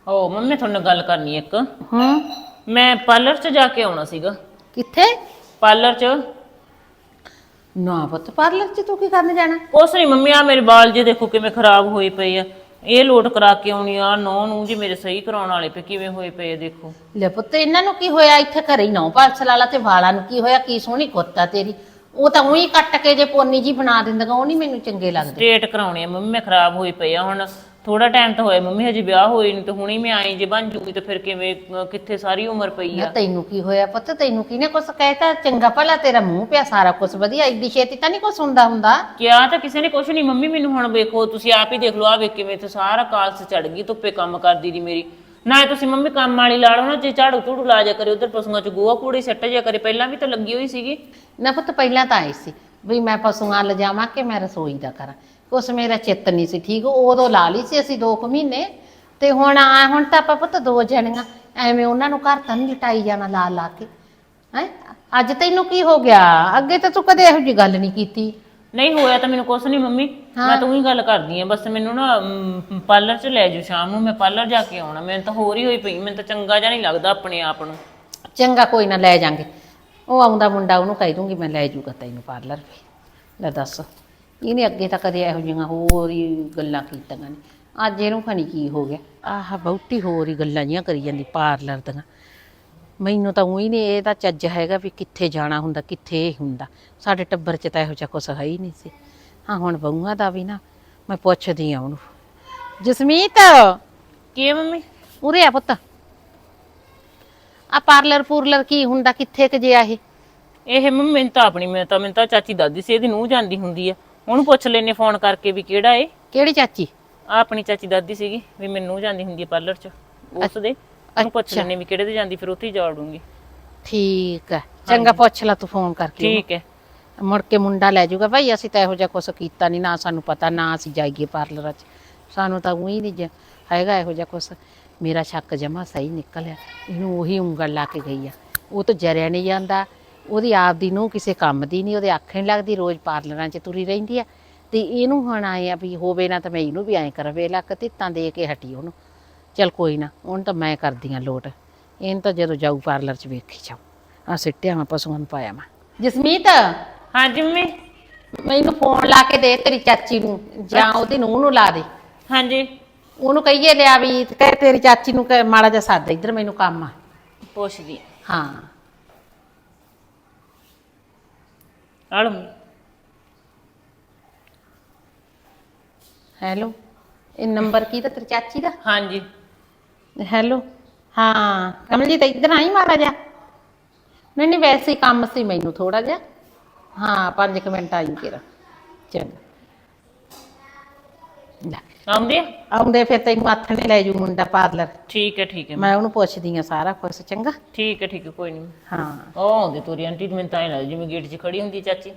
ਓ ਮੰਮੀ ਤੁਹਾਨੂੰ ਨਾਲ ਗੱਲ ਕਰਨੀ ਇੱਕ। ਹੂੰ। ਮੈਂ ਪਾਰਲਰ 'ਚ ਜਾ ਕੇ ਆਉਣਾ ਸੀਗਾ। ਕਿੱਥੇ? ਪਾਰਲਰ 'ਚ। ਨਾ ਪੁੱਤ ਪਾਰਲਰ 'ਚ ਤੂੰ ਕੀ ਕਰਨ ਜਾਣਾ? ਕੁਛ ਨਹੀਂ ਮੰਮੀ ਆ ਮੇਰੇ ਵਾਲ ਜੇ ਦੇਖੋ ਕਿਵੇਂ ਖਰਾਬ ਹੋਏ ਪਏ ਆ। ਇਹ ਲੋਟ ਕਰਾ ਕੇ ਆਉਣੀ ਆ ਨੌ ਨੂੰ ਜੀ ਮੇਰੇ ਸਹੀ ਕਰਾਉਣ ਵਾਲੇ ਪਏ ਕਿਵੇਂ ਹੋਏ ਪਏ ਆ ਦੇਖੋ। ਲੈ ਪੁੱਤ ਇਹਨਾਂ ਨੂੰ ਕੀ ਹੋਇਆ? ਇੱਥੇ ਘਰੇ ਹੀ ਨੌ ਪਾਲਸ ਲਾਲਾ ਤੇ ਵਾਲਾਂ ਨੂੰ ਕੀ ਹੋਇਆ? ਕੀ ਸੋਹਣੀ ਕੁੱਤਾ ਤੇਰੀ? ਉਹ ਤਾਂ ਉਹੀ ਕੱਟ ਕੇ ਜੇ ਪੋਨੀ ਜੀ ਬਣਾ ਦਿੰਦੀਆਂ ਉਹ ਨਹੀਂ ਮੈਨੂੰ ਚੰਗੇ ਲੱਗਦੇ। ਸਟ੍ਰੇਟ ਕਰਾਉਣੇ ਆ ਮੰਮੀ ਮੈਂ ਖਰਾਬ ਹੋਈ ਪਈ ਆ ਹੁਣ। ਥੋੜਾ ਟਾਈਮ ਤਾਂ ਹੋਇਆ ਮੰਮੀ ਹਜੇ ਵਿਆਹ ਹੋਈ ਨਹੀਂ ਤੇ ਹੁਣੀ ਮੈਂ ਆਈ ਜੇ ਬਣ ਜੂਗੀ ਤੇ ਫਿਰ ਕਿਵੇਂ ਅਹ, ਕਿੱਥੇ ਸਾਰੀ ਉਮਰ ਪਈ ਨਾ ਆ ਤੈਨੂੰ ਕੀ ਹੋਇਆ ਪੁੱਤ? ਤੈਨੂੰ ਕਿਹਨੇ ਕੁਛ ਕਹਿਤਾ? ਚੰਗਾ ਭਲਾ ਤੇਰਾ ਮੂੰਹ ਪਿਆ ਸਾਰਾ ਕੁਛ ਵਧੀਆ ਇੱਡੀ ਛੇਤੀ ਤਾਂ ਨਹੀਂ ਕੁਛ ਹੁੰਦਾ ਹੁੰਦਾ? ਕਿਹਾ ਤਾਂ ਕਿਸੇ ਨੇ ਕੁਛ ਨਹੀਂ ਮੰਮੀ ਮੈਨੂੰ ਹੁਣ ਵੇਖੋ ਤੁਸੀਂ ਆਪ ਹੀ ਦੇਖ ਲਓ ਆ ਵੇਖ ਕਿਵੇਂ ਤੇ ਸਾਰਾ ਕਾਲਸ ਚੜ ਗਈ ਧੁੱਪੇ ਕੰਮ ਕਰਦੀ ਦੀ ਮੇਰੀ। ਨਾ ਤੁਸੀਂ ਮੰਮੀ ਕੰਮ ਵਾਲੀ ਲਾ ਲਓ ਨਾ ਜੇ ਝਾੜੂ ਝੂੜੂ ਲਾ ਜਾ ਕਰੇ ਉਧਰ ਪਸ਼ੂਆਂ ਚ ਗੋਹਾ ਕੂੜੇ ਸੱਟ ਜਾ ਕਰੇ ਪਹਿਲਾਂ ਵੀ ਤਾਂ ਲੱਗੀ ਹੋਈ ਸੀਗੀ। ਨਾ ਪੁੱਤ ਪਹਿਲਾਂ ਤਾਂ ਆਈ ਸੀ ਵੀ ਮੈਂ ਪਸ਼ੂਆਂ ਲਿਜਾਵਾਂ ਕਿ ਮੈਂ ਰਸੋਈ ਦਾ ਕਰਾਂ। ਕੁਛ ਮੇਰਾ ਚਿੱਤ ਨਹੀਂ ਸੀ ਠੀਕ ਉਦੋਂ ਲਾ ਲਈ ਸੀ ਅਸੀਂ 2 ਕੁ ਮਹੀਨੇ। ਤੇ ਹੁਣ ਆ ਹੁਣ ਤਾਂ ਆਪਾਂ ਪੁੱਤ ਦੋ ਜਣੀਆਂ ਐਵੇਂ ਉਹਨਾਂ ਨੂੰ ਘਰ ਤਾਂ ਨਹੀਂ ਲਟਾਈ ਜਾਣਾ ਲਾ ਲਾ ਕੇ। ਹੈ? ਅੱਜ ਤੈਨੂੰ ਕੀ ਹੋ ਗਿਆ? ਅੱਗੇ ਤਾਂ ਤੂੰ ਕਦੇ ਇਹੋ ਜਿਹੀ ਗੱਲ ਨਹੀਂ ਕੀਤੀ। ਨਹੀਂ ਹੋਇਆ ਤਾਂ ਮੈਨੂੰ ਕੁਛ ਨਹੀਂ ਮੰਮੀ। ਮੈਂ ਤਾਂ ਉਹੀ ਗੱਲ ਕਰਦੀ ਆ ਬਸ ਮੈਨੂੰ ਨਾ ਪਾਰਲਰ ਚ ਲੈ ਜਾਓ ਸ਼ਾਮ ਨੂੰ ਮੈਂ ਪਾਰਲਰ ਜਾ ਕੇ ਆਉਣਾ। ਮੈਨੂੰ ਤਾਂ ਹੋਰ ਹੀ ਹੋਈ ਪਈ ਮੈਨੂੰ ਤਾਂ ਚੰਗਾ ਜਿਹਾ ਨਹੀਂ ਲੱਗਦਾ ਆਪਣੇ ਆਪ ਨੂੰ। ਚੰਗਾ ਕੋਈ ਨਾ ਲੈ ਜਾਾਂਗੇ। ਉਹ ਆਉਂਦਾ ਮੁੰਡਾ ਉਹਨੂੰ ਕਹਿ ਦੂੰਗੀ ਮੈਂ ਲੈ ਜੂਗਾ ਤੈਨੂੰ ਪਾਰਲਰ ਵੀ। ਲੈ ਦੱਸ। ਇਹਨੇ ਅੱਗੇ ਤਾਂ ਕਦੇ ਇਹੋ ਜਿਹੀਆਂ ਹੋਰ ਹੀ ਗੱਲਾਂ ਕੀਤੀਆਂ ਨੇ। ਅੱਜ ਇਹਨੂੰ ਖਣੀ ਕੀ ਹੋ ਗਿਆ। ਆਹ ਬਹੁਤੀ ਹੋਰ ਹੀ ਗੱਲਾਂ ਜੀਆਂ ਕਰੀ ਜਾਂਦੀ ਪਾਰਲਰ ਦੀਆਂ। ਮੈਨੂੰ ਤਾਂ ਉਹੀ ਨਹੀਂ ਇਹਦਾ ਚੱਜ ਹੈਗਾ ਵੀ ਕਿੱਥੇ ਜਾਣਾ ਹੁੰਦਾ ਕਿੱਥੇ ਇਹ ਹੁੰਦਾ। ਸਾਡੇ ਟੱਬਰ 'ਚ ਤਾਂ ਇਹੋ ਜਿਹਾ ਕੁਛ ਹੈ ਹੀ ਨਹੀਂ ਸੀ। ਹਾਂ ਹੁਣ ਬਹੂਆਂ ਦਾ ਵੀ ਨਾ ਮੈਂ ਪੁੱਛਦੀ ਆ ਉਹਨੂੰ। ਜਸਮੀਤ! ਕੀ ਹੈ ਮੰਮੀ? ਉਰੇ ਆ ਪੁੱਤ। ਆ ਪਾਰਲਰ ਪੂਰਲਰ ਕੀ ਹੁੰਦਾ ਕਿੱਥੇ ਕੁ ਜਿਆ ਇਹ? ਇਹ ਮੰਮੀ ਮੈਨੂੰ ਤਾਂ ਆਪਣੀ ਮੈਂ ਤਾਂ ਮੈਨੂੰ ਤਾਂ ਚਾਚੀ ਦਾਦੀ ਸੀ ਇਹਦੀ ਨੂੰਹ ਜਾਂਦੀ ਹੁੰਦੀ ਆ। ਉਹਨੂੰ ਪੁੱਛ ਲੈਨੇ ਫੋਨ ਕਰਕੇ ਵੀ ਕਿਹੜਾ ਏ। ਕਿਹੜੀ ਚਾਚੀ? ਆ ਆਪਣੀ ਚਾਚੀ ਦਾਦੀ ਸੀਗੀ ਵੀ ਮੈਨੂੰ ਜਾਂਦੀ ਹੁੰਦੀ ਆ ਪਾਰਲਰ ਚ। ਉਸ ਦੇ। ਉਹਨੂੰ ਪੁੱਛ ਲੈਨੇ ਵੀ ਕਿਹੜੇ ਦੇ ਜਾਂਦੀ ਫਿਰ ਉੱਥੇ ਹੀ ਜਾ ਵੜੂੰਗੀ। ਠੀਕ ਹੈ ਚੰਗਾ ਪੁੱਛ ਲੈ ਤੂੰ ਫੋਨ ਕਰਕੇ ਠੀਕ ਹੈ। ਮੁੜ ਕੇ ਮੁੰਡਾ ਲੈ ਜਾਊਗਾ ਭਾਈ ਅਸੀਂ ਤਾਂ ਇਹੋ ਜਿਹਾ ਕੁਛ ਕੀਤਾ ਨਹੀਂ ਨਾ ਸਾਨੂੰ ਪਤਾ ਨਾ ਅਸੀਂ ਜਾਈਏ ਪਾਰਲਰਾਂ 'ਚ ਸਾਨੂੰ ਤਾਂ ਉਹੀ ਨਹੀਂ ਜ- ਹੈਗਾ ਇਹੋ ਜਿਹਾ ਕੁਛ। ਮੇਰਾ ਸ਼ੱਕ ਜਮਾ ਸਹੀ ਨਿਕਲਿਆ। ਇਹਨੂੰ ਉਹੀ ਉਂਗਲ ਲਾ ਕੇ ਗਈ ਆ। ਉਹ ਤਾਂ ਜਰਿਆ ਨਹੀਂ ਜਾਂਦਾ। ਉਹਦੀ ਆਪ ਦੀ ਨੂੰ ਕਿਸੇ ਕੰਮ ਦੀ ਨਹੀਂ ਉਹਦੇ ਨਹੀਂ ਲੱਗਦੀ ਰੋਜ਼ ਪਾਰਲਰਾਂ 'ਚ ਤੁਰੀ ਰਹਿੰਦੀ ਆ। ਤੇ ਇਹਨੂੰ ਹੁਣ ਆਏ ਆ ਵੀ ਹੋਵੇ ਨਾ ਤਾਂ ਮੈਂ ਇਹਨੂੰ ਵੀ ਐਂ ਕਰਾਂ ਵੇਲਾ ਕਤਿੱਤਾਂ ਦੇ ਕੇ ਹਟੀ ਉਹਨੂੰ। ਚਲ ਕੋਈ ਨਾ ਹੁਣ ਤਾਂ ਮੈਂ ਕਰਦੀ ਆ ਲੋਟ। ਇਹਨੂੰ ਤਾਂ ਜਦੋਂ ਜਾਊ ਪਾਰਲਰ 'ਚ ਵੇਖੀ ਜਾਊ। ਆ ਸਿੱਟਿਆ ਮੈਂ ਪਸ਼ੂਆਂ ਨੂੰ ਪਾਇਆ ਮੈਂ ਜਸਮੀਤ? ਹਾਂਜੀ ਮੰਮੀ। ਮੈਨੂੰ ਫੋਨ ਲਾ ਕੇ ਦੇ ਤੇਰੀ ਚਾਚੀ ਨੂੰ ਜਾਂ ਉਹਦੀ ਨੂੰਹ ਨੂੰ ਲਾ ਦੇ। ਹਾਂਜੀ ਉਹਨੂੰ ਕਹੀਏ ਲਿਆ ਵੀ ਤੇ ਕਹਿ ਤੇਰੀ ਚਾਚੀ ਨੂੰ ਕਹਿ ਮਾੜਾ ਜਿਹਾ ਸਾਦਾ ਇੱਧਰ ਮੈਨੂੰ ਕੰਮ ਆ। ਪੁੱਛਦੀ ਹਾਂ। ਮੰਮੀ। ਹੈਲੋ। ਇਹ ਨੰਬਰ ਕੀ ਤਾਂ ਤੇਰੀ ਚਾਚੀ ਦਾ? ਹਾਂਜੀ। ਹੈਲੋ। ਹਾਂ ਕਮਲਜੀਤ ਇੱਧਰ ਆਈ ਮਾੜਾ ਜਿਹਾ? ਨਹੀਂ ਨਹੀਂ ਵੈਸੇ ਹੀ ਕੰਮ ਸੀ ਮੈਨੂੰ ਥੋੜਾ ਜਿਹਾ। ਹਾਂ 5 ਮਿੰਟ ਆਈ ਕਿਰਾ ਚੰਗਾ ਲੈ, ਆਉਂਦੇ ਆ? ਆਉਂਦੇ ਫਿਰ ਤੈਨੂੰ ਹੱਥ ਨੇ ਲੈ ਜੂ ਮੁੰਡਾ ਪਾਰਲਰ। ਠੀਕ ਹੈ ਠੀਕ ਹੈ ਮੈਂ ਉਹਨੂੰ ਪੁੱਛਦੀ ਆ ਸਾਰਾ ਕੁਝ ਚੰਗਾ? ਠੀਕ ਹੈ ਠੀਕ ਹੈ ਕੋਈ ਨਹੀਂ ਹਾਂ। ਉਹ ਆਉਂਦੀ ਤੋਰੀ ਆਂਟੀ ਮੈਨੂੰ ਤਾਂ ਐ ਲੱਗਦਾ ਜਿਵੇਂ ਗੇਟ 'ਚ ਖੜੀ ਹੁੰਦੀ ਚਾਚੀ।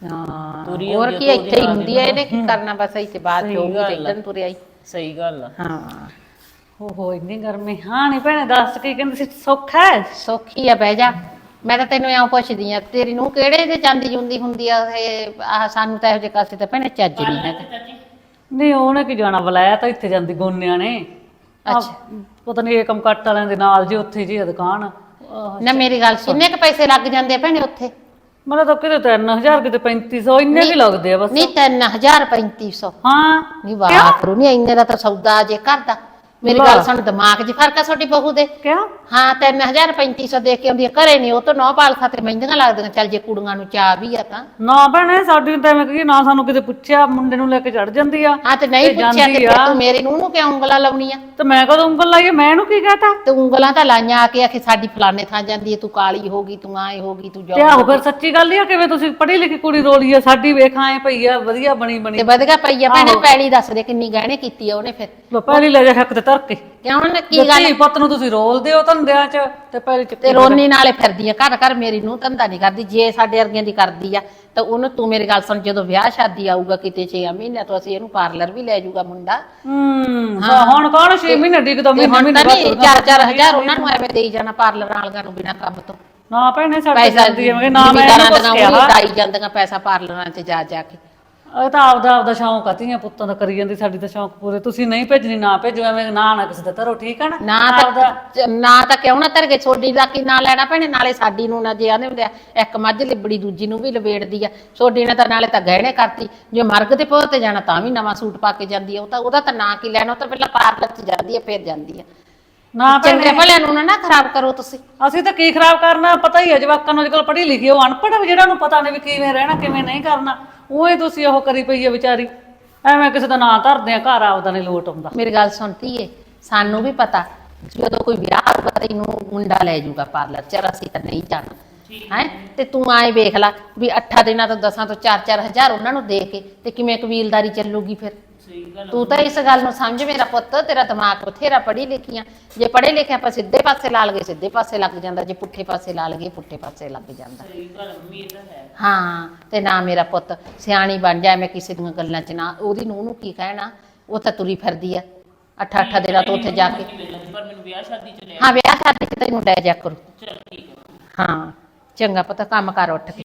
ਹਾਂ ਤੁਰੀ ਹੋਰ ਕੀ ਆ, ਤਾਂ ਇੱਥੇ ਹੀ ਉਹਦੇ ਹੁੰਦੀ ਹੈ ਇਹਨੇ ਕੀ ਕਰਨਾ ਬਸ ਇੱਥੇ ਬਾਅਦ ਸਹੀ ਚ ਹੋਊਗੀ ਗੱਲ ਤੇ ਆ। ਆਈ। ਸਹੀ ਗੱਲ ਆ। ਹਾਂ। ਓਹੋ ਇੰਨੀ ਗਰਮੀ। ਹਾਂ ਨਹੀਂ ਭੈਣੇ ਦੱਸ ਕੀ ਕਹਿੰਦੀ ਸੀ ਸੌਖਾ ਹੈ? ਸੌਖੀ ਆ ਬਹਿ ਜਾ। ਮੈਂ ਤਾਂ ਤੈਨੂੰ ਐਂ ਪੁੱਛਦੀ ਆ ਤੇਰੀ ਨੂੰ ਕਿਹੜੇ ਦੇ ਜਾਂਦੀ ਜੁੰਦੀ ਹੁੰਦੀ ਆ ਇਹ ਆਹ ਸਾਨੂੰ ਤਾਂ ਇਹੋ ਜਿਹੇ ਕਾਸੇ ਤਾਂ ਭੈਣੇ ਚੱਜ ਨਹੀਂ ਹੈਗਾ। ਨਹੀਂ ਉਹਨੇ ਕੀ ਜਾਣਾ ਬੁਲਾਇਆ ਤਾਂ ਇੱਥੇ ਜਾਂਦੀ ਗੋਨਿਆਂ ਨੇ। ਆਹ, ਪਤਾ ਨਹੀਂ ਏਕਮ ਕੱਟ ਵਾਲਿਆਂ ਦੇ ਨਾਲ ਜੀ ਉੱਥੇ ਜੀ ਆ ਦੁਕਾਨ। ਆਹ, ਨਾ ਮੇਰੀ ਗੱਲ ਕਿੰਨੇ ਕ ਪੈਸੇ ਲੱਗ ਜਾਂਦੇ ਆ ਭੈਣੇ ਉੱਥੇ? ਮੈਨੂੰ ਤਾਂ ਕਿਤੇ 3000 ਕਿਤੇ 3500 ਇੰਨੇ ਵੀ ਲੱਗਦੇ ਆ ਬਸ। ਨਹੀਂ 3000 3500 ਹਾਂ। ਨਹੀਂ ਵਾਹ ਕਰੂ ਨਹੀਂ ਇੰਨੇ ਦਾ ਤਾਂ ਸੌਦਾ ਜੇ ਕਰਦਾ ਮੇਰੀ ਗੱਲ ਸੁਣ ਦਿਮਾਗ 'ਚ ਫ਼ਰਕ ਆ ਤੁਹਾਡੀ ਬਹੂ ਦੇ? ਕਿਆ ਹਾਂ 3000 3500 ਦੇ ਕੇ ਆਉਂਦੀ ਆ ਘਰੇ ਨਹੀਂ ਉਹ ਤਾਂ ਨੌ ਪਾਲ ਖਾਤੇ ਮਹਿੰਦੀਆਂ ਲੱਗਦੀਆਂ ਚੱਲ ਜੇ ਕੁੜੀਆਂ ਨੂੰ ਚਾਹ ਵੀ ਆ ਤਾਂ। ਨਾ ਭੈਣੇ ਸਾਡੀ ਤਾਂ ਐਵੇਂ ਕਹੀ ਨਾ ਸਾਨੂੰ ਕਿਤੇ ਪੁੱਛਿਆ ਮੁੰਡੇ ਨੂੰ ਲੈ ਕੇ ਚੜ ਜਾਂਦੀ ਆ ਹਾਂ ਤੇ ਨਹੀਂ ਤੇ ਪੁੱਛਿਆ ਜਾਂਦੀ ਤੇ ਆ। ਤੂੰ ਮੇਰੇ ਨੂੰ ਨੂੰ ਕਿਉਂ ਉਂਗਲਾਂ ਲਾਉਣੀ ਆ? ਤੇ ਮੈਂ ਕਦੋਂ ਉਂਗਲ ਲਾਈ ਆ? ਮੈਂ ਇਹਨੂੰ ਕੀ ਕਹਤਾ? ਤੇ ਉਂਗਲਾਂ ਤਾਂ ਲਾਈਆਂ ਆ ਕੇ ਆਖੇ ਸਾਡੀ ਫਲਾਣੇ ਥਾਂ ਜਾਂਦੀ ਹੈ ਤੂੰ ਕਾਲੀ ਹੋ ਗਈ ਤੂੰ ਆਏ ਹੋ ਗਈ ਤੂੰ ਤੇ ਜਾ ਆਹੋ ਫਿਰ ਸੱਚੀ ਗੱਲ ਹੀ ਆ ਕਿਵੇਂ ਤੁਸੀਂ ਪੜ੍ਹੀ ਲਿਖੀ ਕੁੜੀ ਰੋਲੀ ਆ ਸਾਡੀ ਵੇਖ ਆਏ ਪਈ ਆ ਵਧੀਆ ਬਣੀ ਬਣੀ। ਤੇ ਵਧਗਾ ਪਈ ਆ ਭੈਣੇ ਪੈਲੀ ਦੱਸ ਦੇ ਕਿੰਨੀ ਗਹਿਣੇ ਕੀਤੀ ਆ ਉਹਨੇ ਫਿਰ। ਪਹਿਲੀ ਲੈ ਜਾ ਹੱਕ ਤੇ ਧਰ ਕੇ ਕਿਉਂ ਨਾ? ਕੀ ਗੱਲ? ਧੀ ਪੁੱਤ ਨੂੰ ਤੁਸੀਂ ਰੋਲਦੇ ਹੋ ਧੰਦਿਆਂ 'ਚ ਤੇ ਪਹਿਲੀ ਚ ਤੇ ਰੋਨੀ ਨਾਲੇ ਫਿਰਦੀ ਆ। ਘਰ ਘਰ ਮੇਰੀ ਨੂੰ ਧੰਦਾ ਨਹੀਂ ਕਰਦੀ। ਜੇ ਸਾਡੇ ਵਰਗਿਆਂ ਦੀ ਕਰਦੀ ਆ ਤਾਂ ਉਹਨੂੰ ਤੂੰ ਮੇਰੀ ਗੱਲ ਸੁਣ। ਜਦੋਂ ਵਿਆਹ ਸ਼ਾਦੀ ਆਊਗਾ ਕਿਤੇ 6 ਮਹੀਨਿਆਂ ਤੋਂ ਅਸੀਂ ਇਹਨੂੰ ਪਾਰਲਰ ਵੀ ਲੈ ਜਾਊਗਾ ਮੁੰਡਾ। ਹੂੰ ਹਾਂ ਹੁਣ ਕੌਣ 6 ਮਹੀਨੇ ਡਿੱਗਦਾ? ਤੇ ਮਹੀਨੇ ਹੁਣ ਤਾਂ ਨਹੀਂ 4-4000 ਉਹਨਾਂ ਨੂੰ ਐਵੇਂ ਦੇਈ ਜਾਣਾ ਪਾਰਲਰ ਵਾਲਿਆਂ ਨੂੰ ਬਿਨਾਂ ਕੰਮ ਤੋਂ। ਨਾ ਭੈਣੇ ਸਾਡੇ ਪੈਸਾ ਜਾਂਦੀ ਹੈ ਮੈਂ ਕਿਹਾ ਨਾ ਮੈਂ ਜ਼ਿਮੀਂਦਾਰਾਂ ਇਹਨੂੰ ਕੁਛ ਦੀਆਂ ਕਿਹਾ। ਜਾਂਦੀਆਂ ਪੈਸਾ ਪਾਰਲਰਾਂ 'ਚ ਜਾ ਜਾ ਕੇ। ਇਹ ਤਾਂ ਆਪਦਾ ਆਪਦਾ ਸ਼ੌਂਕ ਆ ਧੀਆਂ ਪੁੱਤਾਂ ਦਾ ਕਰੀ ਜਾਂਦੀ ਸਾਡੀ ਤਾਂ ਸ਼ੌਂਕ ਪੂਰੇ। ਤੁਸੀਂ ਨਹੀਂ ਭੇਜਣੀ ਨਾ ਭੇਜੋ ਐਵੇਂ ਨਾ ਨਾ ਕਿਸੇ ਦਾ ਧਰੋ ਠੀਕ ਆ ਨਾ? ਨਾ ਤਾਂ ਨਾ ਤਾਂ ਕਿਉਂ ਨਾ ਧਰ ਕੇ ਛੋਡੀ ਦਾ ਕੀ ਨਾਂ ਲੈਣਾ ਭੈਣੇ ਨਾਲੇ ਸਾਡੀ ਨੂੰ ਨਾ ਜੇ ਆਂਦੇ ਹੁੰਦੇ ਆ ਇੱਕ ਮੱਝ ਲਿਬੜੀ ਦੂਜੀ ਨੂੰ ਵੀ ਲਵੇੜਦੀ ਆ। ਛੋਡੀ ਨੇ ਤਾਂ ਨਾਲੇ ਤਾਂ ਗਹਿਣੇ ਕਰਤੀ। ਜੇ ਮਰਗ ਤੇ ਜਾਣਾ ਤਾਂ ਵੀ ਨਵਾਂ ਸੂਟ ਪਾ ਕੇ ਜਾਂਦੀ ਆ ਉਹ ਤਾਂ ਉਹਦਾ ਤਾਂ ਨਾਂ ਕੀ ਲੈਣਾ ਉਹ ਤਾਂ ਪਹਿਲਾਂ ਪਾਰਲਰ 'ਚ ਜਾਂਦੀ ਆ ਫਿਰ ਜਾਂਦੀ ਆ। ਨਾ ਚੰਗੇ। ਭਲਿਆਂ ਨੂੰ ਨਾ ਨਾ ਖਰਾਬ ਕਰੋ ਤੁਸੀਂ। ਅਸੀਂ ਤਾਂ ਕੀ ਖਰਾਬ ਕਰਨਾ ਪਤਾ ਹੀ ਹੈ ਜਵਾਕਾਂ ਨੂੰ ਅੱਜਕੱਲ ਪੜ੍ਹੀ ਲਿਖੀ ਉਹ ਅਨਪੜ੍ਹ ਆ ਜਿਹੜਾ ਨੂੰ ਪਤਾ ਨਹੀਂ ਵੀ ਕਿਵੇਂ ਰਹਿਣਾ ਕਿਵੇਂ ਨਹੀਂ ਕਰਨਾ। ਉਹੀ ਤੁਸੀਂ ਉਹ ਕਰੀ ਪਈ ਹੈ ਵਿਚਾਰੀ। ਐਵੇਂ ਕਿਸੇ ਦਾ ਨਾਂ ਧਰਦੇ ਆ ਘਰ ਆਪਦਾ ਨਹੀਂ ਲੋਟ ਆਉਂਦਾ। ਮੇਰੀ ਗੱਲ ਸੁਣਤੀ ਏ ਸਾਨੂੰ ਵੀ ਪਤਾ ਜਦੋਂ ਕੋਈ ਵਿਆਹ ਹੋਊਗਾ ਤੈਨੂੰ ਮੁੰਡਾ ਲੈ ਜਾਊਗਾ ਪਾਰਲਰ ਚ ਅਸੀਂ ਤਾਂ ਨਹੀਂ ਜਾਣਾ। ਹੈ? ਤੇ ਤੂੰ ਆਏ ਵੇਖ ਲੈ ਵੀ 8 ਦਿਨਾਂ ਤੋਂ 10 ਤੋਂ 4-4 ਹਜ਼ਾਰ ਉਹਨਾਂ ਨੂੰ ਦੇ ਕੇ ਤੇ ਕਿਵੇਂ ਕਬੀਲਦਾਰੀ ਚੱਲੂਗੀ ਫਿਰ? ਤੂੰ ਤਾਂ ਇਸ ਗੱਲ ਨੂੰ ਸਮਝ ਮੇਰਾ ਪੁੱਤ ਤੇਰਾ ਦਿਮਾਗ ਬਥੇਰਾ ਪੜ੍ਹੀ ਲਿਖੀਆਂ ਜੇ ਪੜ੍ਹੇ ਲਿਖੇ ਆਪਾਂ ਸਿੱਧੇ ਪਾਸੇ ਲਾ ਲਗੇ ਸਿੱਧੇ ਪਾਸੇ ਲੱਗ ਜਾਂਦਾ। ਜੇ ਪੁੱਠੇ ਪਾਸੇ ਲਾ ਲਗੇ ਪੁੱਠੇ ਪਾਸੇ ਲੱਗ ਜਾਂਦਾ। ਹਾਂ। ਤੇ ਨਾ ਮੇਰਾ ਪੁੱਤ ਸਿਆਣੀ ਬਣ ਜਾ ਮੈਂ ਕਿਸੇ ਦੀਆਂ ਗੱਲਾਂ 'ਚ ਨਾ ਉਹਦੀ ਨੂੰਹ ਨੂੰ ਕੀ ਕਹਿਣਾ? ਉਹ ਤਾਂ ਤੁਰੀ ਫਿਰਦੀ ਆ। ਅੱਠ ਅੱਠ ਦਿਨਾਂ ਤੋਂ ਉੱਥੇ ਜਾ ਕੇ। ਪਰ ਮੈਨੂੰ ਵਿਆਹ ਸ਼ਾਦੀ ਚ ਲੈ ਹਾਂ ਵਿਆਹ ਸ਼ਾਦੀ 'ਚ ਤੈਨੂੰ ਲੈ ਜਾ ਕਰੂ। ਚਲ ਠੀਕ ਹੈ ਹਾਂ ਚੰਗਾ ਪਤਾ ਕੰਮ ਕਰ ਉੱਠ ਕੇ।